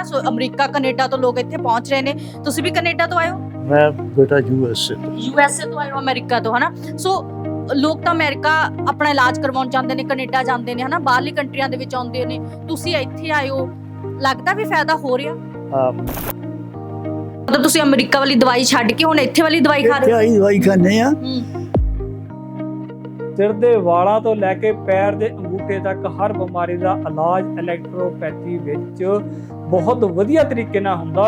ਹਨਾ ਸੋ America Canada ਤੋਂ ਲੋਕ ਇੱਥੇ ਪਹੁੰਚ ਰਹੇ ਨੇ। ਤੁਸੀਂ ਵੀ ਕੈਨੇਡਾ ਤੋਂ ਆਏ ਹੋ ਮੈਂ ਬੇਟਾ ਯੂਐਸ ਸੇ ਤੋਂ। ਯੂ ਐਸ ਏ ਤੋਂ ਆਏ ਹੋ ਅਮਰੀਕਾ ਤੋਂ ਹਨਾ? ਸੋ ਲੋਕ ਤਾਂ ਅਮਰੀਕਾ ਆਪਣਾ ਇਲਾਜ ਕਰਵਾਉਣ ਜਾਂਦੇ ਨੇ ਕੈਨੇਡਾ ਜਾਂਦੇ ਨੇ ਹਨਾ? ਬਾਹਰਲੀ ਕੰਟਰੀਆਂ ਦੇ ਵਿੱਚ ਆਉਂਦੇ ਨੇ। ਤੁਸੀਂ ਇੱਥੇ ਆਏ ਹੋ ਲੱਗਦਾ ਵੀ ਫਾਇਦਾ ਹੋ ਰਿਹਾ? ਹਾਂ। ਮਤਲਬ ਤੁਸੀਂ ਅਮਰੀਕਾ ਵਾਲੀ ਦਵਾਈ ਛੱਡ ਕੇ ਹੁਣ ਇੱਥੇ ਵਾਲੀ ਦਵਾਈ ਖਾ ਰਹੇ ਇੱਥੇ ਆਈ ਦਵਾਈ ਖਾਂਦੇ ਆ। ਹੋ ਹੂੰ। ਸਿਰ ਦੇ ਵਾਲਾਂ ਤੋਂ ਲੈ ਕੇ ਪੈਰ ਦੇ ਅੰਗੂਠੇ ਤੱਕ ਹਰ ਬਿਮਾਰੀ ਦਾ ਇਲਾਜ ਇਲੈਕਟ੍ਰੋਪੈਥੀ ਵਿੱਚ ਬਹੁਤ ਵਧੀਆ ਤਰੀਕੇ ਨਾਲ ਹੁੰਦਾ।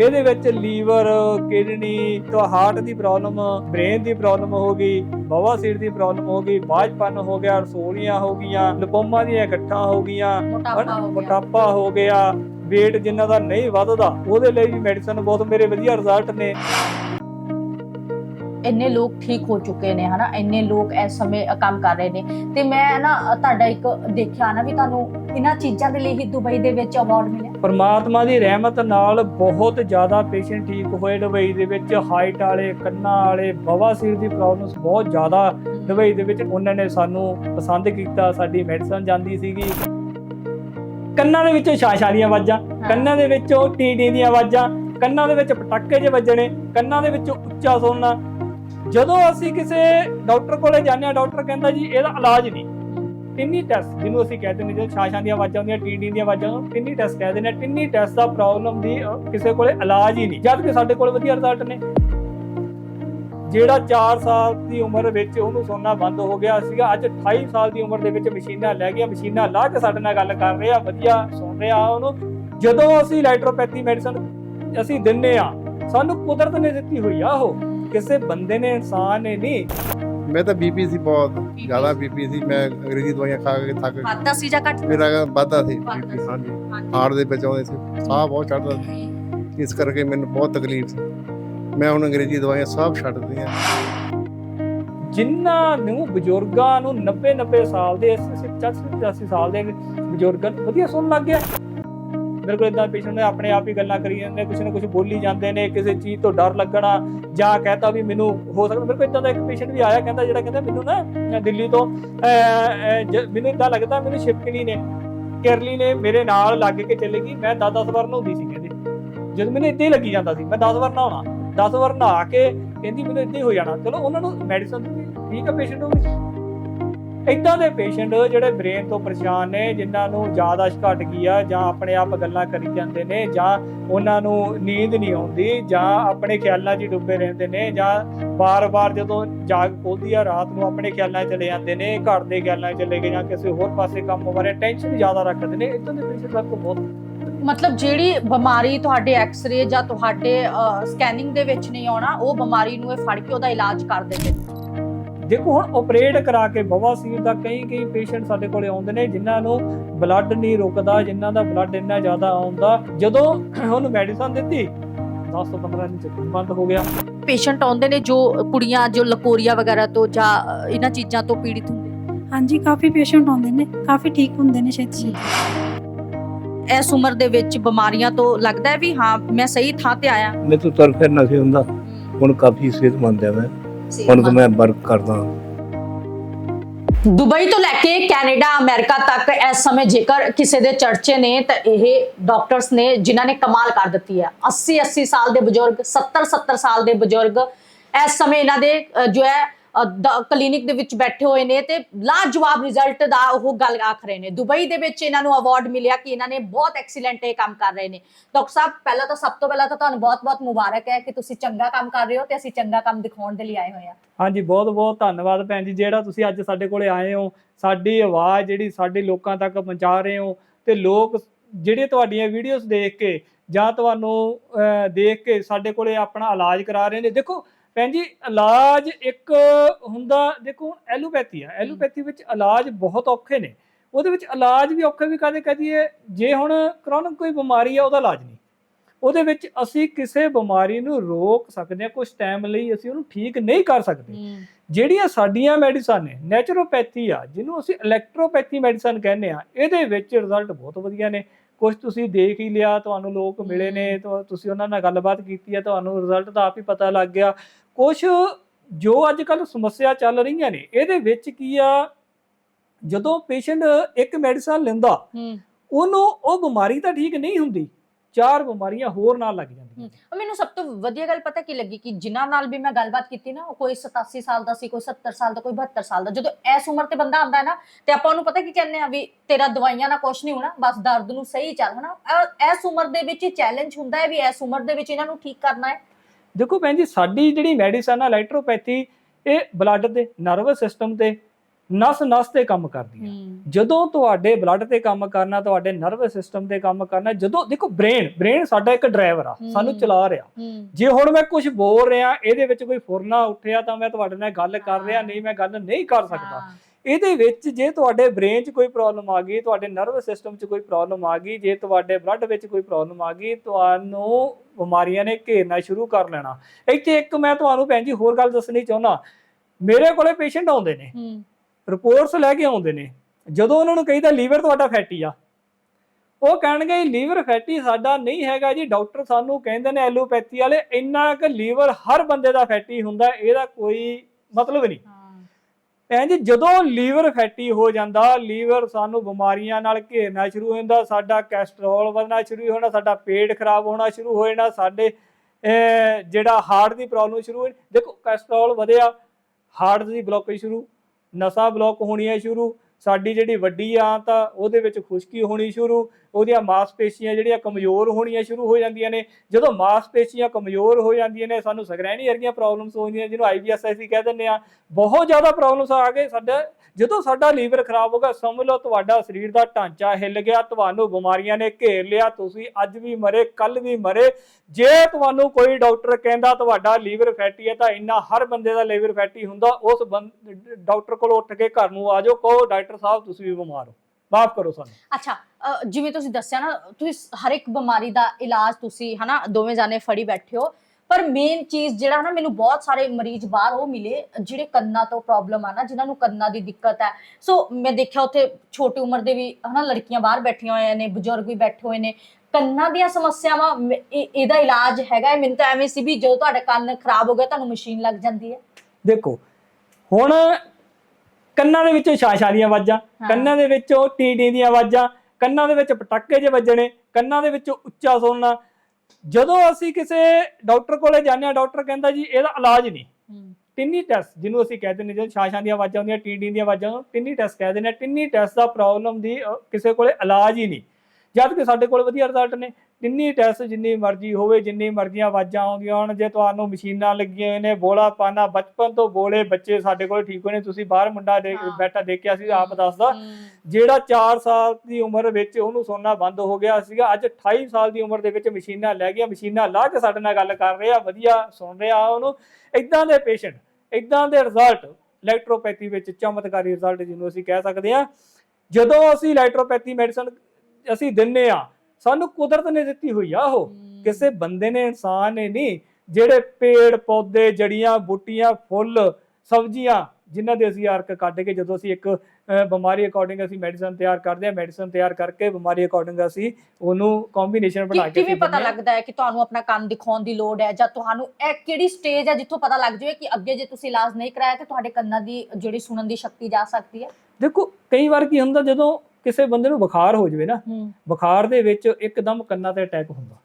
ਇਹਦੇ ਵਿੱਚ ਲੀਵਰ ਕਿਡਨੀ ਤੋਂ ਹਾਰਟ ਦੀ ਪ੍ਰੋਬਲਮ ਬ੍ਰੇਨ ਦੀ ਪ੍ਰੋਬਲਮ ਹੋ ਗਈ ਬਵਾਸੀਰ ਦੀ ਪ੍ਰੋਬਲਮ ਹੋ ਗਈ ਬਾਝਪਨ ਹੋ ਗਿਆ ਰਸੋਲੀਆਂ ਹੋ ਗਈਆਂ ਲਿਪੋਮਾ ਦੀਆਂ ਇਕੱਠਾਂ ਹੋ ਗਈਆਂ ਮੋਟਾਪਾ ਹੋ ਗਿਆ। ਮੋਟਾਪਾ ਹੋ ਗਿਆ weight ਜਿਨ੍ਹਾਂ ਦਾ ਨਹੀਂ ਵੱਧਦਾ ਉਹਦੇ ਲਈ ਵੀ ਮੈਡੀਸਨ ਬਹੁਤ ਮੇਰੇ ਵਧੀਆ ਰਿਜ਼ਲਟ ਨੇ। ਇੰਨੇ ਲੋਕ ਠੀਕ ਹੋ ਚੁੱਕੇ ਨੇ ਹਨਾ? ਇੰਨੇ ਲੋਕ ਇਸ ਸਮੇਂ ਕੰਮ ਕਰ ਰਹੇ ਨੇ। ਤੇ ਮੈਂ ਨਾ ਤੁਹਾਡਾ ਇੱਕ ਦੇਖਿਆ ਨਾ ਵੀ ਤੁਹਾਨੂੰ ਇਹਨਾਂ ਚੀਜ਼ਾਂ ਦੇ ਲਈ ਹੀ ਦੁਬਈ ਦੇ ਵਿੱਚ ਅਵਾਰਡ ਮਿਲਿਆ। ਪਰਮਾਤਮਾ ਦੀ ਰਹਿਮਤ ਨਾਲ ਬਹੁਤ ਜ਼ਿਆਦਾ ਪੇਸ਼ੈਂਟ ਠੀਕ ਹੋਏ ਦੁਬਈ ਦੇ ਵਿੱਚ। ਹਾਈਟ ਵਾਲੇ ਕੰਨਾਂ ਵਾਲੇ ਬਵਾਸੀਰ ਦੀ ਪ੍ਰੋਬਲਮਸ ਬਹੁਤ ਜ਼ਿਆਦਾ ਦੁਬਈ ਦੇ ਵਿੱਚ ਉਹਨਾਂ ਨੇ ਸਾਨੂੰ ਪਸੰਦ ਕੀਤਾ। ਸਾਡੀ ਮੈਡੀਸਨ ਜਾਂਦੀ ਸੀਗੀ। ਕੰਨਾਂ ਦੇ ਵਿੱਚੋਂ ਛਾਛਾਂ ਦੀਆਂ ਆਵਾਜ਼ਾਂ ਕੰਨਾਂ ਦੇ ਵਿੱਚੋਂ ਟੀਟੀ ਦੀਆਂ ਆਵਾਜ਼ਾਂ ਕੰਨਾਂ ਦੇ ਵਿੱਚ ਪਟਾਕੇ ਜਿਹੇ ਵੱਜਣੇ ਕੰਨਾਂ ਦੇ ਵਿੱਚੋਂ ਉੱਚਾ ਸੁਣਨਾ ਜਦੋਂ ਅਸੀਂ ਕਿਸੇ ਡਾਕਟਰ ਕੋਲੇ ਜਾਂਦੇ ਆ ਡਾਕਟਰ ਕਹਿੰਦਾ ਜੀ, ਇਹਦਾ ਇਲਾਜ ਨਹੀਂ। ਤਿੰਨੀ ਟੈਸਟ ਜਿਹਨੂੰ ਅਸੀਂ ਕਹਿੰਦੇ ਨੇ ਜਦੋਂ ਛਾਛਾਂ ਦੀਆਂ ਆਵਾਜ਼ਾਂ ਹੁੰਦੀਆਂ ਟੀਟੀ ਦੀਆਂ ਆਵਾਜ਼ਾਂ ਨੂੰ ਟਿੰਨੀ ਟੈਸਟ ਕਹਿੰਦੇ ਨੇ ਤਿੰਨੀ ਟੈਸਟ ਦਾ ਪ੍ਰੋਬਲਮ ਦੀ ਕਿਸੇ ਕੋਲੇ ਇਲਾਜ ਹੀ ਨਹੀਂ, ਜਦ ਕਿ ਸਾਡੇ ਕੋਲ ਵਧੀਆ ਰਿਜ਼ਲਟ ਨੇ। ਜਿਹੜਾ 4 ਸਾਲ ਦੀ ਉਮਰ ਵਿੱਚ ਉਹਨੂੰ ਸੁਣਨਾ ਬੰਦ ਹੋ ਗਿਆ ਸੀਗਾ, ਅੱਜ 28 ਸਾਲ ਦੀ ਉਮਰ ਦੇ ਵਿੱਚ ਮਸ਼ੀਨਾਂ ਲੈ ਗਿਆ, ਮਸ਼ੀਨਾਂ ਲਾ ਕੇ ਸਾਡੇ ਨਾਲ ਗੱਲ ਕਰ ਰਿਹਾ, ਵਧੀਆ ਸੁਣ ਰਿਹਾ ਉਹਨੂੰ। ਜਦੋਂ ਅਸੀਂ ਲਾਈਟਰੋਪੈਥੀ ਮੈਡੀਸਨ ਅਸੀਂ ਦਿੰਨੇ ਆ ਸਾਨੂੰ ਕੁਦਰਤ ਨੇ ਦਿੱਤੀ ਹੋਈ ਆ ਉਹ। ਕਿਸੇ ਬੰਦੇ ਨੇ ਇਨਸਾਨ ਨੇ ਨਹੀਂ। ਮੈਂ ਤਾਂ ਬੀਪੀ ਸੀ ਬਹੁਤ ਜ਼ਿਆਦਾ ਬੀਪੀ ਸੀ। ਮੈਂ ਅੰਗਰੇਜ਼ੀ ਦਵਾਈਆਂ ਖਾ ਕੇ ਥੱਕ ਗਿਆ। ਵਾਧਾ ਸੀ ਜਾਂ ਘੱਟ ਮੇਰਾ ਵਾਧਾ ਸੀ ਬੀਪੀ। ਹਾਂਜੀ। ਹਾਰਟ ਦੇ ਵਿੱਚ ਆਉਂਦੇ ਸੀ। ਸਾਹ ਬਹੁਤ ਚੜਦਾ ਸੀ। ਇਸ ਕਰਕੇ ਮੈਨੂੰ ਬਹੁਤ ਤਕਲੀਫ ਸੀ। ਮੈਂ ਹੁਣ ਅੰਗਰੇਜ਼ੀ ਦਵਾਈਆਂ ਸਭ ਛੱਡ ਦਿੱਤੀਆਂ। ਜਿਨ੍ਹਾਂ ਨੂੰ ਬਜ਼ੁਰਗਾਂ ਨੂੰ 90 90 ਸਾਲ ਦੇ 85 85 ਸਾਲ ਦੇ ਬਜ਼ੁਰਗਾਂ ਨੂੰ ਵਧੀਆ ਸੁਣ ਲੱਗ ਗਿਆ। ਮੇਰੇ ਕੋਲ ਇਦਾਂ ਪੇਸ਼ੈਂਟ ਨੇ ਆਪਣੇ ਆਪ ਹੀ ਗੱਲਾਂ ਕਰੀ ਜਾਂਦੇ ਨੇ ਕੁਛ ਨਾ ਬੋਲੀ ਜਾਂਦੇ ਨੇ, ਕਿਸੇ ਚੀਜ਼ ਤੋਂ ਡਰ ਲੱਗਣਾ, ਜਾਂ ਕਹਤਾ ਵੀ ਮੈਨੂੰ ਹੋ ਸਕਦਾ, ਮੇਰੇ ਕੋਲ ਇਦਾਂ ਦਾ ਇੱਕ ਪੇਸ਼ੈਂਟ ਵੀ ਆਇਆ, ਕਹਿੰਦਾ ਜਿਹੜਾ ਕਹਿੰਦਾ ਮੈਨੂੰ ਨਾ ਦਿੱਲੀ ਤੋਂ ਮੈਨੂੰ ਇਦਾਂ ਲੱਗਦਾ ਮੈਨੂੰ ਸ਼ਿਪਕਣੀ ਨੇ, ਕੇਰਲੀ ਨੇ ਮੇਰੇ ਨਾਲ ਲੱਗ ਕੇ ਚੱਲੇਗੀ ਮੈਂ 10 10 ਵਾਰ ਨਹਾਉਂਦੀ ਸੀ ਕਹਿੰਦੇ। ਜਦੋਂ ਮੈਨੂੰ ਇੱਦਾਂ ਹੀ ਲੱਗੀ ਜਾਂਦਾ ਸੀ, ਮੈਂ 10 ਵਾਰ ਨਹਾਉਣਾ 10 ਵਾਰ ਨਹਾ ਕੇ ਕਹਿੰਦੀ ਮੈਨੂੰ ਇਦਾਂ ਹੀ ਹੋ ਜਾਣਾ, ਚਲੋ ਉਹਨਾਂ ਨੂੰ ਮੈਡੀਸਨ ਠੀਕ ਆ ਪੇਸ਼ੈਂਟ ਨੂੰ ਇਦਾਂ ਦੇ ਪੇਸ਼ੈਂਟ ਜਿਹੜੇ ਬ੍ਰੇਨ ਤੋਂ ਪਰੇਸ਼ਾਨ ਨੇ, ਜਿਨ੍ਹਾਂ ਨੂੰ ਯਾਦਾਸ਼ਤ ਘਟ ਗਈ ਆ, ਜਾਂ ਆਪਣੇ ਆਪ ਗੱਲਾਂ ਕਰੀ ਜਾਂਦੇ ਨੇ, ਜਾਂ ਉਹਨਾਂ ਨੂੰ ਨੀਂਦ ਨਹੀਂ ਆਉਂਦੀ, ਜਾਂ ਆਪਣੇ ਖਿਆਲਾਂ 'ਚ ਡੁੱਬੇ ਰਹਿੰਦੇ ਨੇ, ਜਾਂ ਬਾਰ-ਬਾਰ ਜਦੋਂ ਜਾਗ ਖੋਲਦੀ ਆ, ਰਾਤ ਨੂੰ ਆਪਣੇ ਖਿਆਲਾਂ 'ਚ ਚਲੇ ਜਾਂਦੇ ਨੇ, ਘਰ ਦੇ ਖਿਆਲਾਂ 'ਚ ਚਲੇ ਗਏ, ਜਾਂ ਕਿਸੇ ਹੋਰ ਪਾਸੇ ਕੰਮ ਬਾਰੇ ਟੈਨਸ਼ਨ ਜ਼ਿਆਦਾ ਰੱਖਦੇ ਨੇ। ਇਦਾਂ ਦੇ ਪੇਸ਼ੈਂਟ ਸਾਡੇ ਕੋਲ ਬਹੁਤ ਮਤਲਬ ਜਿਹੜੀ ਬਿਮਾਰੀ ਤੁਹਾਡੇ ਐਕਸ-ਰੇ ਜਾਂ ਤੁਹਾਡੇ ਸਕੈਨਿੰਗ ਦੇ ਵਿੱਚ ਨਹੀਂ ਆਉਣਾ, ਉਹ ਬਿਮਾਰੀ ਨੂੰ ਇਹ ਫੜ ਕੇ ਉਹਦਾ ਇਲਾਜ ਕਰ ਦਿੰਦੇ ਨੇ। ਦੇਖੋ ਹੁਣ ਆਪਰੇਟ ਕਰਾ ਕੇ ਬਵਾਸੀਰ ਦਾ ਕਈ ਕਈ ਪੇਸ਼ੈਂਟ ਸਾਡੇ ਕੋਲੇ ਆਉਂਦੇ ਨੇ ਜਿਨ੍ਹਾਂ ਨੂੰ ਬਲੱਡ ਨਹੀਂ ਰੁਕਦਾ ਜਿਨ੍ਹਾਂ ਦਾ ਬਲੱਡ ਇੰਨਾ ਜ਼ਿਆਦਾ ਆਉਂਦਾ। ਜਦੋਂ ਉਹਨੂੰ ਮੈਡੀਸਨ ਦਿੱਤੀ 10 ਤੋਂ 15 ਦਿਨ ਚ ਬੰਦ ਹੋ ਗਿਆ। ਪੇਸ਼ੈਂਟ ਆਉਂਦੇ ਨੇ ਜੋ ਕੁੜੀਆਂ ਜੋ ਲਕੋਰੀਆ ਵਗੈਰਾ ਤੋਂ ਜਾਂ ਇਹਨਾਂ ਚੀਜ਼ਾਂ ਤੋਂ ਪੀੜਿਤ ਹੁੰਦੇ ਹਾਂਜੀ ਕਾਫੀ ਪੇਸ਼ੈਂਟ ਆਉਂਦੇ ਨੇ ਕਾਫੀ ਠੀਕ ਹੁੰਦੇ ਨੇ ਛੇਤੀ ਛੇਤੀ। ਇਸ ਉਮਰ ਦੇ ਵਿੱਚ ਬਿਮਾਰੀਆਂ ਤੋਂ ਲੱਗਦਾ ਹੈ ਵੀ ਹਾਂ ਮੈਂ ਸਹੀ ਥਾਂ ਤੇ ਆਇਆ। ਮੈਂ ਤਾਂ ਤੁਰ ਫਿਰ ਨਾ ਸੀ ਹੁੰਦਾ। ਹੁਣ ਕਾਫੀ ਸਿਹਤਮੰਦ ਹੈ ਮੈਂ। ਹੁਣ ਤਾਂ ਮੈਂ ਵਰਕ ਕਰਦਾ। ਹਾਂ ਦੁਬਈ ਤੋਂ ਲੈ ਕੇ ਕੈਨੇਡਾ ਅਮਰੀਕਾ ਤੱਕ ਇਸ ਸਮੇਂ ਜੇਕਰ ਕਿਸੇ ਦੇ ਚਰਚੇ ਨੇ ਤਾਂ ਇਹ ਡਾਕਟਰਸ ਨੇ ਜਿਨ੍ਹਾਂ ਨੇ ਕਮਾਲ ਕਰ ਦਿੱਤੀ ਹੈ। 80 80 ਸਾਲ ਦੇ ਬਜ਼ੁਰਗ 70 70 ਸਾਲ ਦੇ ਬਜ਼ੁਰਗ ਇਸ ਸਮੇਂ ਇਹਨਾਂ ਦੇ ਜੋ ਹੈ ਕਲੀਨਿਕ ਦੇ ਵਿੱਚ ਬੈਠੇ ਹੋਏ ਨੇ ਤੇ ਲਾਜਵਾਬ ਰਿਜ਼ਲਟ ਦਾ ਉਹ ਗੱਲ ਆਖ ਰਹੇ ਨੇ। ਦੁਬਈ ਦੇ ਵਿੱਚ ਇਹਨਾਂ ਨੂੰ ਅਵਾਰਡ ਮਿਲਿਆ ਕਿ ਇਹਨਾਂ ਨੇ ਬਹੁਤ ਐਕਸੀਲੈਂਟ ਇਹ ਕੰਮ ਕਰ ਰਹੇ ਨੇ। ਡਾਕਟਰ ਸਾਹਿਬ ਪਹਿਲਾਂ ਤਾਂ ਸਭ ਤੋਂ ਪਹਿਲਾਂ ਤਾਂ ਤੁਹਾਨੂੰ ਬਹੁਤ-ਬਹੁਤ ਮੁਬਾਰਕ ਹੈ ਕਿ ਤੁਸੀਂ ਚੰਗਾ ਕੰਮ ਕਰ ਰਹੇ ਹੋ ਤੇ ਅਸੀਂ ਚੰਗਾ ਕੰਮ ਦਿਖਾਉਣ ਦੇ ਲਈ ਆਏ ਹੋਏ ਹਾਂ। ਹਾਂਜੀ ਬਹੁਤ ਬਹੁਤ ਧੰਨਵਾਦ ਭੈਣ ਜੀ। ਜਿਹੜਾ ਤੁਸੀਂ ਅੱਜ ਸਾਡੇ ਕੋਲੇ ਆਏ ਹੋ ਸਾਡੀ ਆਵਾਜ਼ ਜਿਹੜੀ ਸਾਡੇ ਲੋਕਾਂ ਤੱਕ ਪਹੁੰਚਾ ਰਹੇ ਹੋ ਤੇ ਲੋਕ ਜਿਹੜੇ ਤੁਹਾਡੀਆਂ ਵੀਡੀਓਜ਼ ਦੇਖ ਕੇ ਜਾਂ ਤੁਹਾਨੂੰ ਅਹ, ਦੇਖ ਕੇ ਸਾਡੇ ਕੋਲੇ ਆਪਣਾ ਇਲਾਜ ਕਰਾ ਰਹੇ ਨੇ। ਦੇਖੋ ਭੈਣ ਜੀ ਇਲਾਜ ਇੱਕ ਹੁੰਦਾ ਦੇਖੋ ਐਲੋਪੈਥੀ ਆ ਐਲੋਪੈਥੀ ਵਿੱਚ ਇਲਾਜ ਬਹੁਤ ਔਖੇ ਨੇ। ਉਹਦੇ ਵਿੱਚ ਇਲਾਜ ਵੀ ਔਖੇ ਵੀ ਕਦੇ ਕਦੀਏ ਜੇ ਹੁਣ ਕ੍ਰੋਨਿਕ ਕੋਈ ਬਿਮਾਰੀ ਆ ਉਹਦਾ ਇਲਾਜ ਨਹੀਂ। ਉਹਦੇ ਵਿੱਚ ਅਸੀਂ ਕਿਸੇ ਬਿਮਾਰੀ ਨੂੰ ਰੋਕ ਸਕਦੇ ਹਾਂ ਕੁਝ ਟਾਈਮ ਲਈ ਅਸੀਂ ਉਹਨੂੰ ਠੀਕ ਨਹੀਂ ਕਰ ਸਕਦੇ। ਜਿਹੜੀਆਂ ਸਾਡੀਆਂ ਮੈਡੀਸਨ ਨੇ ਨੈਚੁਰੋਪੈਥੀ ਆ ਜਿਹਨੂੰ ਅਸੀਂ ਇਲੈਕਟ੍ਰੋਪੈਥੀ ਮੈਡੀਸਨ ਕਹਿੰਦੇ ਆ ਇਹਦੇ ਵਿੱਚ ਰਿਜ਼ਲਟ ਬਹੁਤ ਵਧੀਆ ਨੇ। ਕੁਝ ਤੁਸੀਂ ਦੇਖ ਹੀ ਲਿਆ ਤੁਹਾਨੂੰ ਲੋਕ ਮਿਲੇ ਨੇ ਤੁਸੀਂ ਉਹਨਾਂ ਨਾਲ ਗੱਲਬਾਤ ਕੀਤੀ ਹੈ ਤੁਹਾਨੂੰ ਰਿਜ਼ਲਟ ਦਾ ਆਪ ਹੀ ਪਤਾ ਲੱਗ ਗਿਆ। ਕੁਝ ਜੋ ਅੱਜ ਕੱਲ ਸਮੱਸਿਆ ਚੱਲ ਰਹੀਆਂ ਨੇ ਇਹਦੇ ਵਿੱਚ ਕੀ ਆ ਜਦੋਂ ਪੇਸ਼ੈਂਟ ਇੱਕ ਮੈਡੀਸਨ ਲੈਂਦਾ ਉਹਨੂੰ ਉਹ ਬਿਮਾਰੀ ਤਾਂ ਠੀਕ ਨਹੀਂ ਹੁੰਦੀ ਚਾਰ ਬਿਮਾਰੀਆਂ ਹੋਰ ਨਾਲ ਲੱਗ ਜਾਂਦੀਆਂ ਮੈਨੂੰ ਸਭ ਤੋਂ ਵਧੀਆ ਗੱਲ ਪਤਾ ਕੀ ਲੱਗੀ ਕਿ ਜਿਨ੍ਹਾਂ ਨਾਲ ਵੀ ਮੈਂ ਗੱਲਬਾਤ ਕੀਤੀ ਨਾ ਉਹ ਕੋਈ 87 ਸਾਲ ਦਾ ਸੀ ਕੋਈ 70 ਸਾਲ ਦਾ ਕੋਈ 72 ਸਾਲ ਦਾ। ਜਦੋਂ ਇਸ ਉਮਰ ਤੇ ਬੰਦਾ ਆਉਂਦਾ ਹੈ ਨਾ ਤੇ ਆਪਾਂ ਉਹਨੂੰ ਪਤਾ ਕੀ ਕਹਿੰਦੇ ਆ ਵੀ ਤੇਰਾ ਦਵਾਈਆਂ ਨਾਲ ਕੁਝ ਨਹੀਂ ਹੋਣਾ ਬਸ ਦਰਦ ਨੂੰ ਸਹੀ ਚੱਲ ਹਨਾ? ਇਸ ਉਮਰ ਦੇ ਵਿੱਚ ਚੈਲੰਜ ਹੁੰਦਾ ਹੈ ਵੀ ਇਸ ਉਮਰ ਦੇ ਵਿੱਚ ਇਹਨਾਂ ਨੂੰ ਠੀਕ ਕਰਨਾ ਹੈ। ਦੇਖੋ ਭੈਣ ਜੀ ਸਾਡੀ ਜਿਹੜੀ ਮੈਡੀਸਨ ਆ ਇਲੈਕਟ੍ਰੋਪੈਥੀ ਇਹ ਬਲੱਡ ਤੇ ਨਰਵਸ ਸਿਸਟਮ ਤੇ ਨਸ ਨਸ ਤੇ ਕੰਮ ਕਰਦੀ ਹੈ। ਜਦੋਂ ਤੁਹਾਡੇ ਬਲੱਡ ਤੇ ਕੰਮ ਕਰਨਾ ਤੁਹਾਡੇ ਨਰਵਸ ਸਿਸਟਮ ਤੇ ਕੰਮ ਕਰਨਾ ਜਦੋਂ ਦੇਖੋ ਬ੍ਰੇਨ ਬ੍ਰੇਨ ਸਾਡਾ ਇੱਕ ਡਰਾਈਵਰ ਆ ਸਾਨੂੰ। ਚਲਾ ਰਿਹਾ। ਜੇ ਹੁਣ ਮੈਂ ਕੁਝ ਬੋਲ ਰਿਹਾ ਇਹਦੇ ਵਿੱਚ ਕੋਈ ਫੁਰਨਾ ਉੱਠਿਆ ਤਾਂ ਮੈਂ ਤੁਹਾਡੇ ਨਾਲ ਗੱਲ ਕਰ ਰਿਹਾ। ਨਹੀਂ ਮੈਂ ਗੱਲ ਨਹੀਂ ਕਰ ਸਕਦਾ। ਇਹਦੇ ਵਿੱਚ ਜੇ ਤੁਹਾਡੇ ਬ੍ਰੇਨ 'ਚ ਕੋਈ ਪ੍ਰੋਬਲਮ ਆ ਗਈ ਤੁਹਾਡੇ ਨਰਵਸ ਸਿਸਟਮ 'ਚ ਕੋਈ ਪ੍ਰੋਬਲਮ ਆ ਗਈ ਜੇ ਤੁਹਾਡੇ ਬਲੱਡ ਵਿੱਚ ਕੋਈ ਪ੍ਰੋਬਲਮ ਆ ਗਈ ਤੁਹਾਨੂੰ ਬਿਮਾਰੀਆਂ ਨੇ ਘੇਰਨਾ ਸ਼ੁਰੂ ਕਰ ਲੈਣਾ। ਇੱਥੇ ਇੱਕ ਮੈਂ ਤੁਹਾਨੂੰ ਭੈਣ ਜੀ ਹੋਰ ਗੱਲ ਦੱਸਣੀ ਚਾਹੁੰਦਾ। ਮੇਰੇ ਕੋਲੇ ਪੇਸ਼ੈਂਟ ਆਉਂਦੇ ਨੇ। ਰਿਪੋਰਟਸ ਲੈ ਕੇ ਆਉਂਦੇ ਨੇ। ਜਦੋਂ ਉਹਨਾਂ ਨੂੰ ਕਹੀਦਾ ਲੀਵਰ ਤੁਹਾਡਾ ਫੈਟੀ ਆ। ਉਹ ਕਹਿਣਗੇ ਲੀਵਰ ਫੈਟੀ ਸਾਡਾ ਨਹੀਂ ਹੈਗਾ ਜੀ। ਡਾਕਟਰ ਸਾਨੂੰ ਕਹਿੰਦੇ ਨੇ ਐਲੋਪੈਥੀ ਵਾਲੇ ਇੰਨਾ ਕਿ ਲੀਵਰ ਹਰ ਬੰਦੇ ਦਾ ਫੈਟੀ ਹੁੰਦਾ ਇਹਦਾ ਕੋਈ ਮਤਲਬ ਨਹੀਂ। ਭੈਣ ਜੀ, ਜਦੋਂ ਲੀਵਰ ਫੈਟੀ ਹੋ ਜਾਂਦਾ, ਲੀਵਰ ਸਾਨੂੰ ਬਿਮਾਰੀਆਂ ਨਾਲ ਘੇਰਨਾ ਸ਼ੁਰੂ ਹੋ ਜਾਂਦਾ, ਸਾਡਾ ਕੈਸਟਰੋਲ ਵਧਣਾ ਸ਼ੁਰੂ ਹੋਣਾ ਸਾਡਾ ਪੇਟ ਖਰਾਬ ਹੋਣਾ ਸ਼ੁਰੂ ਹੋ ਜਾਣਾ ਸਾਡੇ ਜਿਹੜਾ ਹਾਰਟ ਦੀ ਪ੍ਰੋਬਲਮ ਸ਼ੁਰੂ ਹੋ ਦੇਖੋ ਕੈਸਟਰੋਲ ਵਧਿਆ, ਹਾਰਟ ਦੀ ਬਲੌਕੇਜ ਸ਼ੁਰੂ, ਨਸਾਂ ਬਲੌਕ ਹੋਣੀਆਂ ਸ਼ੁਰੂ ਸਾਡੀ ਜਿਹੜੀ ਵੱਡੀ ਆ ਤਾਂ ਉਹਦੇ ਵਿੱਚ ਖੁਸ਼ਕੀ ਹੋਣੀ ਸ਼ੁਰੂ, ਉਹਦੀਆਂ ਮਾਸਪੇਸ਼ੀਆਂ ਜਿਹੜੀਆਂ ਕਮਜ਼ੋਰ ਹੋਣੀਆਂ ਸ਼ੁਰੂ ਹੋ ਜਾਂਦੀਆਂ ਨੇ। ਜਦੋਂ ਮਾਸਪੇਸ਼ੀਆਂ ਕਮਜ਼ੋਰ ਹੋ ਜਾਂਦੀਆਂ ਨੇ, ਸਾਨੂੰ ਸਗਰੈਣੀ ਵਰਗੀਆਂ ਪ੍ਰੋਬਲਮਸ ਹੋ ਜਾਂਦੀਆਂ, ਜਿਹਨੂੰ ਆਈਬੀਐਸ ਅਸੀਂ ਕਹਿ ਦਿੰਦੇ ਆ। ਬਹੁਤ ਜ਼ਿਆਦਾ ਪ੍ਰੋਬਲਮਸ ਆ ਗਏ ਸਾਡਾ। ਜਦੋਂ ਸਾਡਾ ਲੀਵਰ ਖਰਾਬ ਹੋ ਗਿਆ, ਸਮਝ ਲਓ ਤੁਹਾਡਾ ਸਰੀਰ ਦਾ ਢਾਂਚਾ ਹਿੱਲ ਗਿਆ, ਤੁਹਾਨੂੰ ਬਿਮਾਰੀਆਂ ਨੇ ਘੇਰ ਲਿਆ, ਤੁਸੀਂ ਅੱਜ ਵੀ ਮਰੇ ਕੱਲ ਵੀ ਮਰੇ। ਜੇ ਤੁਹਾਨੂੰ ਕੋਈ ਡਾਕਟਰ ਕਹਿੰਦਾ ਤੁਹਾਡਾ ਲੀਵਰ ਫੈਟੀ ਹੈ, ਤਾਂ ਇੰਨਾ ਹਰ ਬੰਦੇ ਦਾ ਲੀਵਰ ਫੈਟੀ ਹੁੰਦਾ, ਉਸ ਡਾਕਟਰ ਕੋਲ ਉੱਠ ਕੇ ਘਰ ਨੂੰ ਆ ਜਾਓ, ਕਹੋ ਡਾਕਟਰ ਸਾਹਿਬ ਤੁਸੀਂ ਵੀ ਬਿਮਾਰ ਹੋ। ਮਾਫ ਕਰੋ ਸਾਨੂੰ। ਅੱਛਾ ਅ, ਜਿਵੇਂ ਤੁਸੀਂ ਦੱਸਿਆ ਨਾ ਤੁਸੀਂ ਹਰ ਇੱਕ ਬਿਮਾਰੀ ਦਾ ਇਲਾਜ ਤੁਸੀਂ ਹਨਾ ਦੋਵੇਂ ਜਾਨੇ ਫੜੀ ਬੈਠੇ ਹੋ। ਪਰ ਮੇਨ ਚੀਜ਼ ਜਿਹੜਾ ਨਾ ਮੈਨੂੰ ਬਹੁਤ ਸਾਰੇ ਮਰੀਜ਼ ਬਾਹਰ ਉਹ ਮਿਲੇ ਜਿਹੜੇ ਕੰਨਾਂ ਤੋਂ ਪ੍ਰੋਬਲਮ ਆ ਨਾ ਜਿਨ੍ਹਾਂ ਨੂੰ ਕੰਨਾਂ ਦੀ ਦਿੱਕਤ ਹੈ ਸੋ ਮੈਂ ਦੇਖਿਆ ਉੱਥੇ ਛੋਟੀ ਉਮਰ ਦੇ ਵੀ ਹਨਾ ਲੜਕੀਆਂ ਬਾਹਰ ਬੈਠੀਆਂ ਹੋਈਆਂ ਨੇ ਬਜ਼ੁਰਗ ਵੀ ਬੈਠੇ ਹੋਏ ਨੇ। ਕੰਨਾਂ ਦੀਆਂ ਸਮੱਸਿਆਵਾਂ ਮ- ਇਹ- ਇਹਦਾ ਇਲਾਜ ਹੈਗਾ ਹੈ? ਮੈਨੂੰ ਤਾਂ ਐਵੇਂ ਸੀ ਵੀ ਜਦੋਂ ਤੁਹਾਡਾ ਕੰਨ ਖਰਾਬ ਹੋ ਗਿਆ ਤੁਹਾਨੂੰ ਮਸ਼ੀਨ ਲੱਗ ਜਾਂਦੀ ਹੈ। ਦੇਖੋ ਹੁਣ ਕੰਨਾਂ ਦੇ ਵਿੱਚੋਂ ਛਾਛਾਂ ਦੀਆਂ ਆਵਾਜ਼ਾਂ। ਕੰਨਾਂ ਦੇ ਵਿੱਚੋਂ ਟੀਟੀ ਦੀਆਂ ਆਵਾਜ਼ਾਂ ਕੰਨਾਂ ਦੇ ਵਿੱਚ ਪਟਾਕੇ ਜੇ ਵੱਜਣੇ ਕੰਨਾਂ ਦੇ ਵਿੱਚੋਂ ਉੱਚਾ ਸੁਣਨਾ। ਜਦੋਂ ਅਸੀਂ ਕਿਸੇ ਡਾਕਟਰ ਕੋਲੇ ਜਾਂਦੇ ਆ ਡਾਕਟਰ ਕਹਿੰਦਾ ਜੀ ਇਹਦਾ ਇਲਾਜ ਨਹੀਂ। ਟਿੰਨੀ ਟੈਸਟ ਜਿਹਨੂੰ ਅਸੀਂ ਕਹਿੰਦੇ ਨੇ ਜਦੋਂ ਛਾਛਾਂ ਦੀਆਂ ਆਵਾਜ਼ਾਂ ਹੁੰਦੀਆਂ ਟੀਡੀ ਦੀਆਂ ਆਵਾਜ਼ਾਂ ਨੂੰ ਟਿੰਨੀ ਟੈਸਟ ਕਹਿੰਦੇ ਨੇ ਟਿੰਨੀ ਟੈਸਟ ਦਾ ਪ੍ਰੋਬਲਮ ਦੀ ਕਿਸੇ ਕੋਲੇ ਇਲਾਜ ਹੀ ਨਹੀਂ। ਜਦ ਕਿ ਸਾਡੇ ਕੋਲ ਵਧੀਆ ਰਿਜ਼ਲਟ ਨੇ। ਟਿੰਨੀ ਟੈਸਟ ਜਿੰਨੀ ਮਰਜ਼ੀ ਹੋਵੇ ਜਿੰਨੀ ਮਰਜ਼ੀਆਂ ਆਵਾਜ਼ਾਂ ਆਉਂਦੀਆਂ ਹੋਣ ਜੇ ਤੁਹਾਨੂੰ ਮਸ਼ੀਨਾਂ ਲੱਗੀਆਂ ਹੋਈਆਂ ਨੇ ਬੋਲਾ ਪਾਣਾ ਬਚਪਨ ਤੋਂ ਬੋਲੇ ਬੱਚੇ ਸਾਡੇ ਕੋਲ ਠੀਕ ਹੋਏ ਨੇ ਤੁਸੀਂ ਬਾਹਰ ਮੁੰਡਾ ਹਾਂ। ਬੈਠਾ ਦੇਖਿਆ ਸੀ ਆਪ ਦੱਸਦਾ। ਜਿਹੜਾ 4 ਸਾਲ ਦੀ ਉਮਰ ਵਿੱਚ ਉਹਨੂੰ ਸੁਣਨਾ ਬੰਦ ਹੋ ਗਿਆ ਸੀਗਾ ਅੱਜ 28 ਸਾਲ ਦੀ ਉਮਰ ਦੇ ਵਿੱਚ ਮਸ਼ੀਨਾਂ ਲੈ ਗਿਆ ਮਸ਼ੀਨਾਂ ਲਾ ਕੇ ਸਾਡੇ ਨਾਲ ਗੱਲ ਕਰ ਰਿਹਾ ਵਧੀਆ ਸੁਣ ਰਿਹਾ ਉਹਨੂੰ। ਇਦਾਂ ਦੇ ਪੇਸ਼ੈਂਟ ਇਦਾਂ ਦੇ ਰਿਜ਼ਲਟ ਇਲੈਕਟ੍ਰੋਪੈਥੀ ਵਿੱਚ ਚਮਤਕਾਰੀ ਰਿਜ਼ਲਟ ਜਿਹਨੂੰ ਅਸੀਂ ਕਹਿ ਸਕਦੇ ਆ ਜਦੋਂ ਅਸੀਂ ਇਲੈਕਟ੍ਰੋਪੈਥੀ ਮੈਡੀਸਨ ਅਸੀਂ ਦਿੰਨੇ ਆ ਸਾਨੂੰ ਕੁਦਰਤ ਨੇ ਦਿੱਤੀ ਹੋਈ ਆ ਉਹ। ਕਿਸੇ ਬੰਦੇ ਨੇ ਇਨਸਾਨ ਨੇ ਨਹੀਂ ਜਿਹੜੇ ਪੇੜ ਪੌਦੇ ਜੜੀਆਂ ਬੂਟੀਆਂ ਫੁੱਲ ਸਬਜ਼ੀਆਂ ਜਿਨ੍ਹਾਂ ਦੇ ਅਸੀਂ ਅਰਕ ਕੱਢ ਕੇ ਜਦੋਂ ਅਸੀਂ ਇੱਕ ਬਿਮਾਰੀ ਅਕੋਰਡਿੰਗ ਅਸੀਂ ਮੈਡੀਸਨ ਤਿਆਰ ਕਰਦੇ ਆ ਮੈਡੀਸਨ ਤਿਆਰ ਕਰਕੇ ਬਿਮਾਰੀ ਅਕੋਰਡਿੰਗ ਅਸੀਂ ਉਹਨੂੰ ਕੰਬੀਨੇਸ਼ਨ ਬਣਾ ਕਿ- ਕਿਵੇਂ ਪਤਾ। ਲੱਗਦਾ ਹੈ ਕਿ ਤੁਹਾਨੂੰ ਆਪਣਾ ਕੰਨ ਦਿਖਾਉਣ ਦੀ ਲੋੜ ਹੈ ਜਾਂ ਤੁਹਾਨੂੰ ਇਹ ਕਿਹੜੀ ਸਟੇਜ ਹੈ ਜਿੱਥੋਂ ਪਤਾ ਲੱਗ ਜਾਵੇ ਕਿ ਅੱਗੇ ਜੇ ਤੁਸੀਂ ਇਲਾਜ ਨਹੀਂ ਕਰਾਇਆ ਤੇ ਤੁਹਾਡੇ ਕੰਨਾਂ ਦੀ ਜਿਹੜੀ ਸੁਣਨ ਦੀ ਸ਼ਕਤੀ ਜਾ ਸਕਦੀ ਹੈ? ਦੇਖੋ ਕਈ ਵਾਰ ਕੀ ਹੁੰਦਾ ਜਦੋਂ ਕਿਸੇ ਬੰਦੇ ਨੂੰ ਬੁਖਾਰ ਹੋ ਜਾਵੇ ਨਾ ਬੁਖਾਰ ਦੇ ਵਿੱਚ ਇੱਕਦਮ ਕੰਨਾਂ ਤੇ ਅਟੈਕ ਹੁੰਦਾ।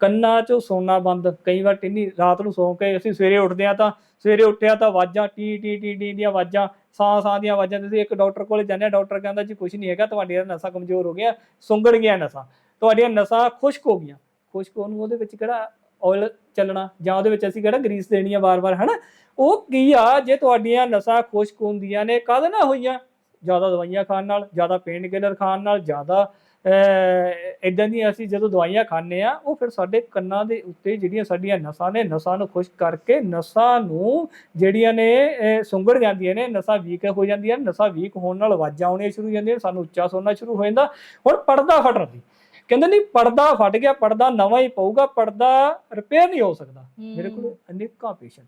ਕੰਨਾਂ 'ਚੋਂ ਸੌਣਾ ਬੰਦ ਕਈ ਵਾਰ ਟਿੰਨੀ ਰਾਤ ਨੂੰ ਸੌਂ ਕੇ ਅਸੀਂ ਸਵੇਰੇ ਉੱਠਦੇ ਆ ਤਾਂ ਸਵੇਰੇ ਉੱਠਿਆ ਤਾਂ ਆਵਾਜ਼ਾਂ ਟੀ ਟੀ ਟੀ ਟੀ ਦੀਆਂ ਆਵਾਜ਼ਾਂ ਸਾਹ ਸਾਹ ਦੀਆਂ ਆਵਾਜ਼ਾਂ ਤੁਸੀਂ ਇੱਕ ਡਾਕਟਰ ਕੋਲ ਜਾਂਦੇ ਆ ਡਾਕਟਰ ਕਹਿੰਦਾ ਜੀ ਕੁਝ ਨਹੀਂ ਹੈਗਾ ਤੁਹਾਡੀਆਂ ਨਸਾਂ ਕਮਜ਼ੋਰ ਹੋ ਗਈਆਂ ਸੁੰਗੜ ਗਈਆਂ ਨਸਾਂ। ਤੁਹਾਡੀਆਂ ਨਸਾਂ ਖੁਸ਼ਕ ਹੋ ਗਈਆਂ। ਖੁਸ਼ਕ ਹੋਣ ਉਹਦੇ ਵਿੱਚ ਕਿਹੜਾ ਆਇਲ ਚੱਲਣਾ? ਜਾਂ ਉਹਦੇ ਵਿੱਚ ਅਸੀਂ ਕਿਹੜਾ ਗਰੀਸ ਦੇਣੀ ਆ ਵਾਰ-ਵਾਰ ਹਨਾ? ਉਹ ਕੀ ਆ ਜੇ ਤੁਹਾਡੀਆਂ ਨਸਾਂ ਖੁਸ਼ਕ ਹੁੰਦੀਆਂ ਨੇ ਕਦ ਨਾ ਹੋਈਆਂ? ਜ਼ਿਆਦਾ ਦਵਾਈਆਂ ਖਾਣ ਨਾਲ ਜ਼ਿਆਦਾ ਪੇਨ ਕਿਲਰ ਖਾਣ ਨਾਲ ਜ਼ਿਆਦਾ ਇਦਾਂ ਦੀਆਂ ਅਸੀਂ ਜਦੋਂ ਦਵਾਈਆਂ ਖਾਂਦੇ ਆ ਉਹ ਫਿਰ ਸਾਡੇ ਕੰਨਾਂ ਦੇ ਉੱਤੇ ਜਿਹੜੀਆਂ ਸਾਡੀਆਂ ਨਸਾਂ ਨੇ ਨਸਾਂ ਨੂੰ ਖੁਸ਼ਕ ਕਰਕੇ ਨਸਾਂ ਨੂੰ ਜਿਹੜੀਆਂ ਨੇ ਸੁੰਗੜ ਜਾਂਦੀਆਂ ਨੇ ਨਸਾਂ ਵੀਕ ਹੋ ਜਾਂਦੀਆਂ ਨੇ ਨਸਾਂ ਵੀਕ ਹੋਣ ਨਾਲ ਆਵਾਜ਼ਾਂ ਆਉਣੀਆਂ ਸ਼ੁਰੂ ਹੋ ਜਾਂਦੀਆਂ ਸਾਨੂੰ ਉੱਚਾ ਸੁਣਨਾ ਸ਼ੁਰੂ ਹੋ ਜਾਂਦਾ। ਹੁਣ ਪਰਦਾ ਫਟਣ ਦੀ ਕਹਿੰਦੇ ਨਹੀਂ ਪਰਦਾ ਫਟ ਗਿਆ ਪਰਦਾ ਨਵਾਂ ਹੀ ਪਊਗਾ ਪਰਦਾ ਰਿਪੇਅਰ ਨਹੀਂ ਹੋ ਸਕਦਾ। ਮੇਰੇ ਕੋਲ ਅਨੇਕਾਂ ਪੇਸ਼ੈਂਟ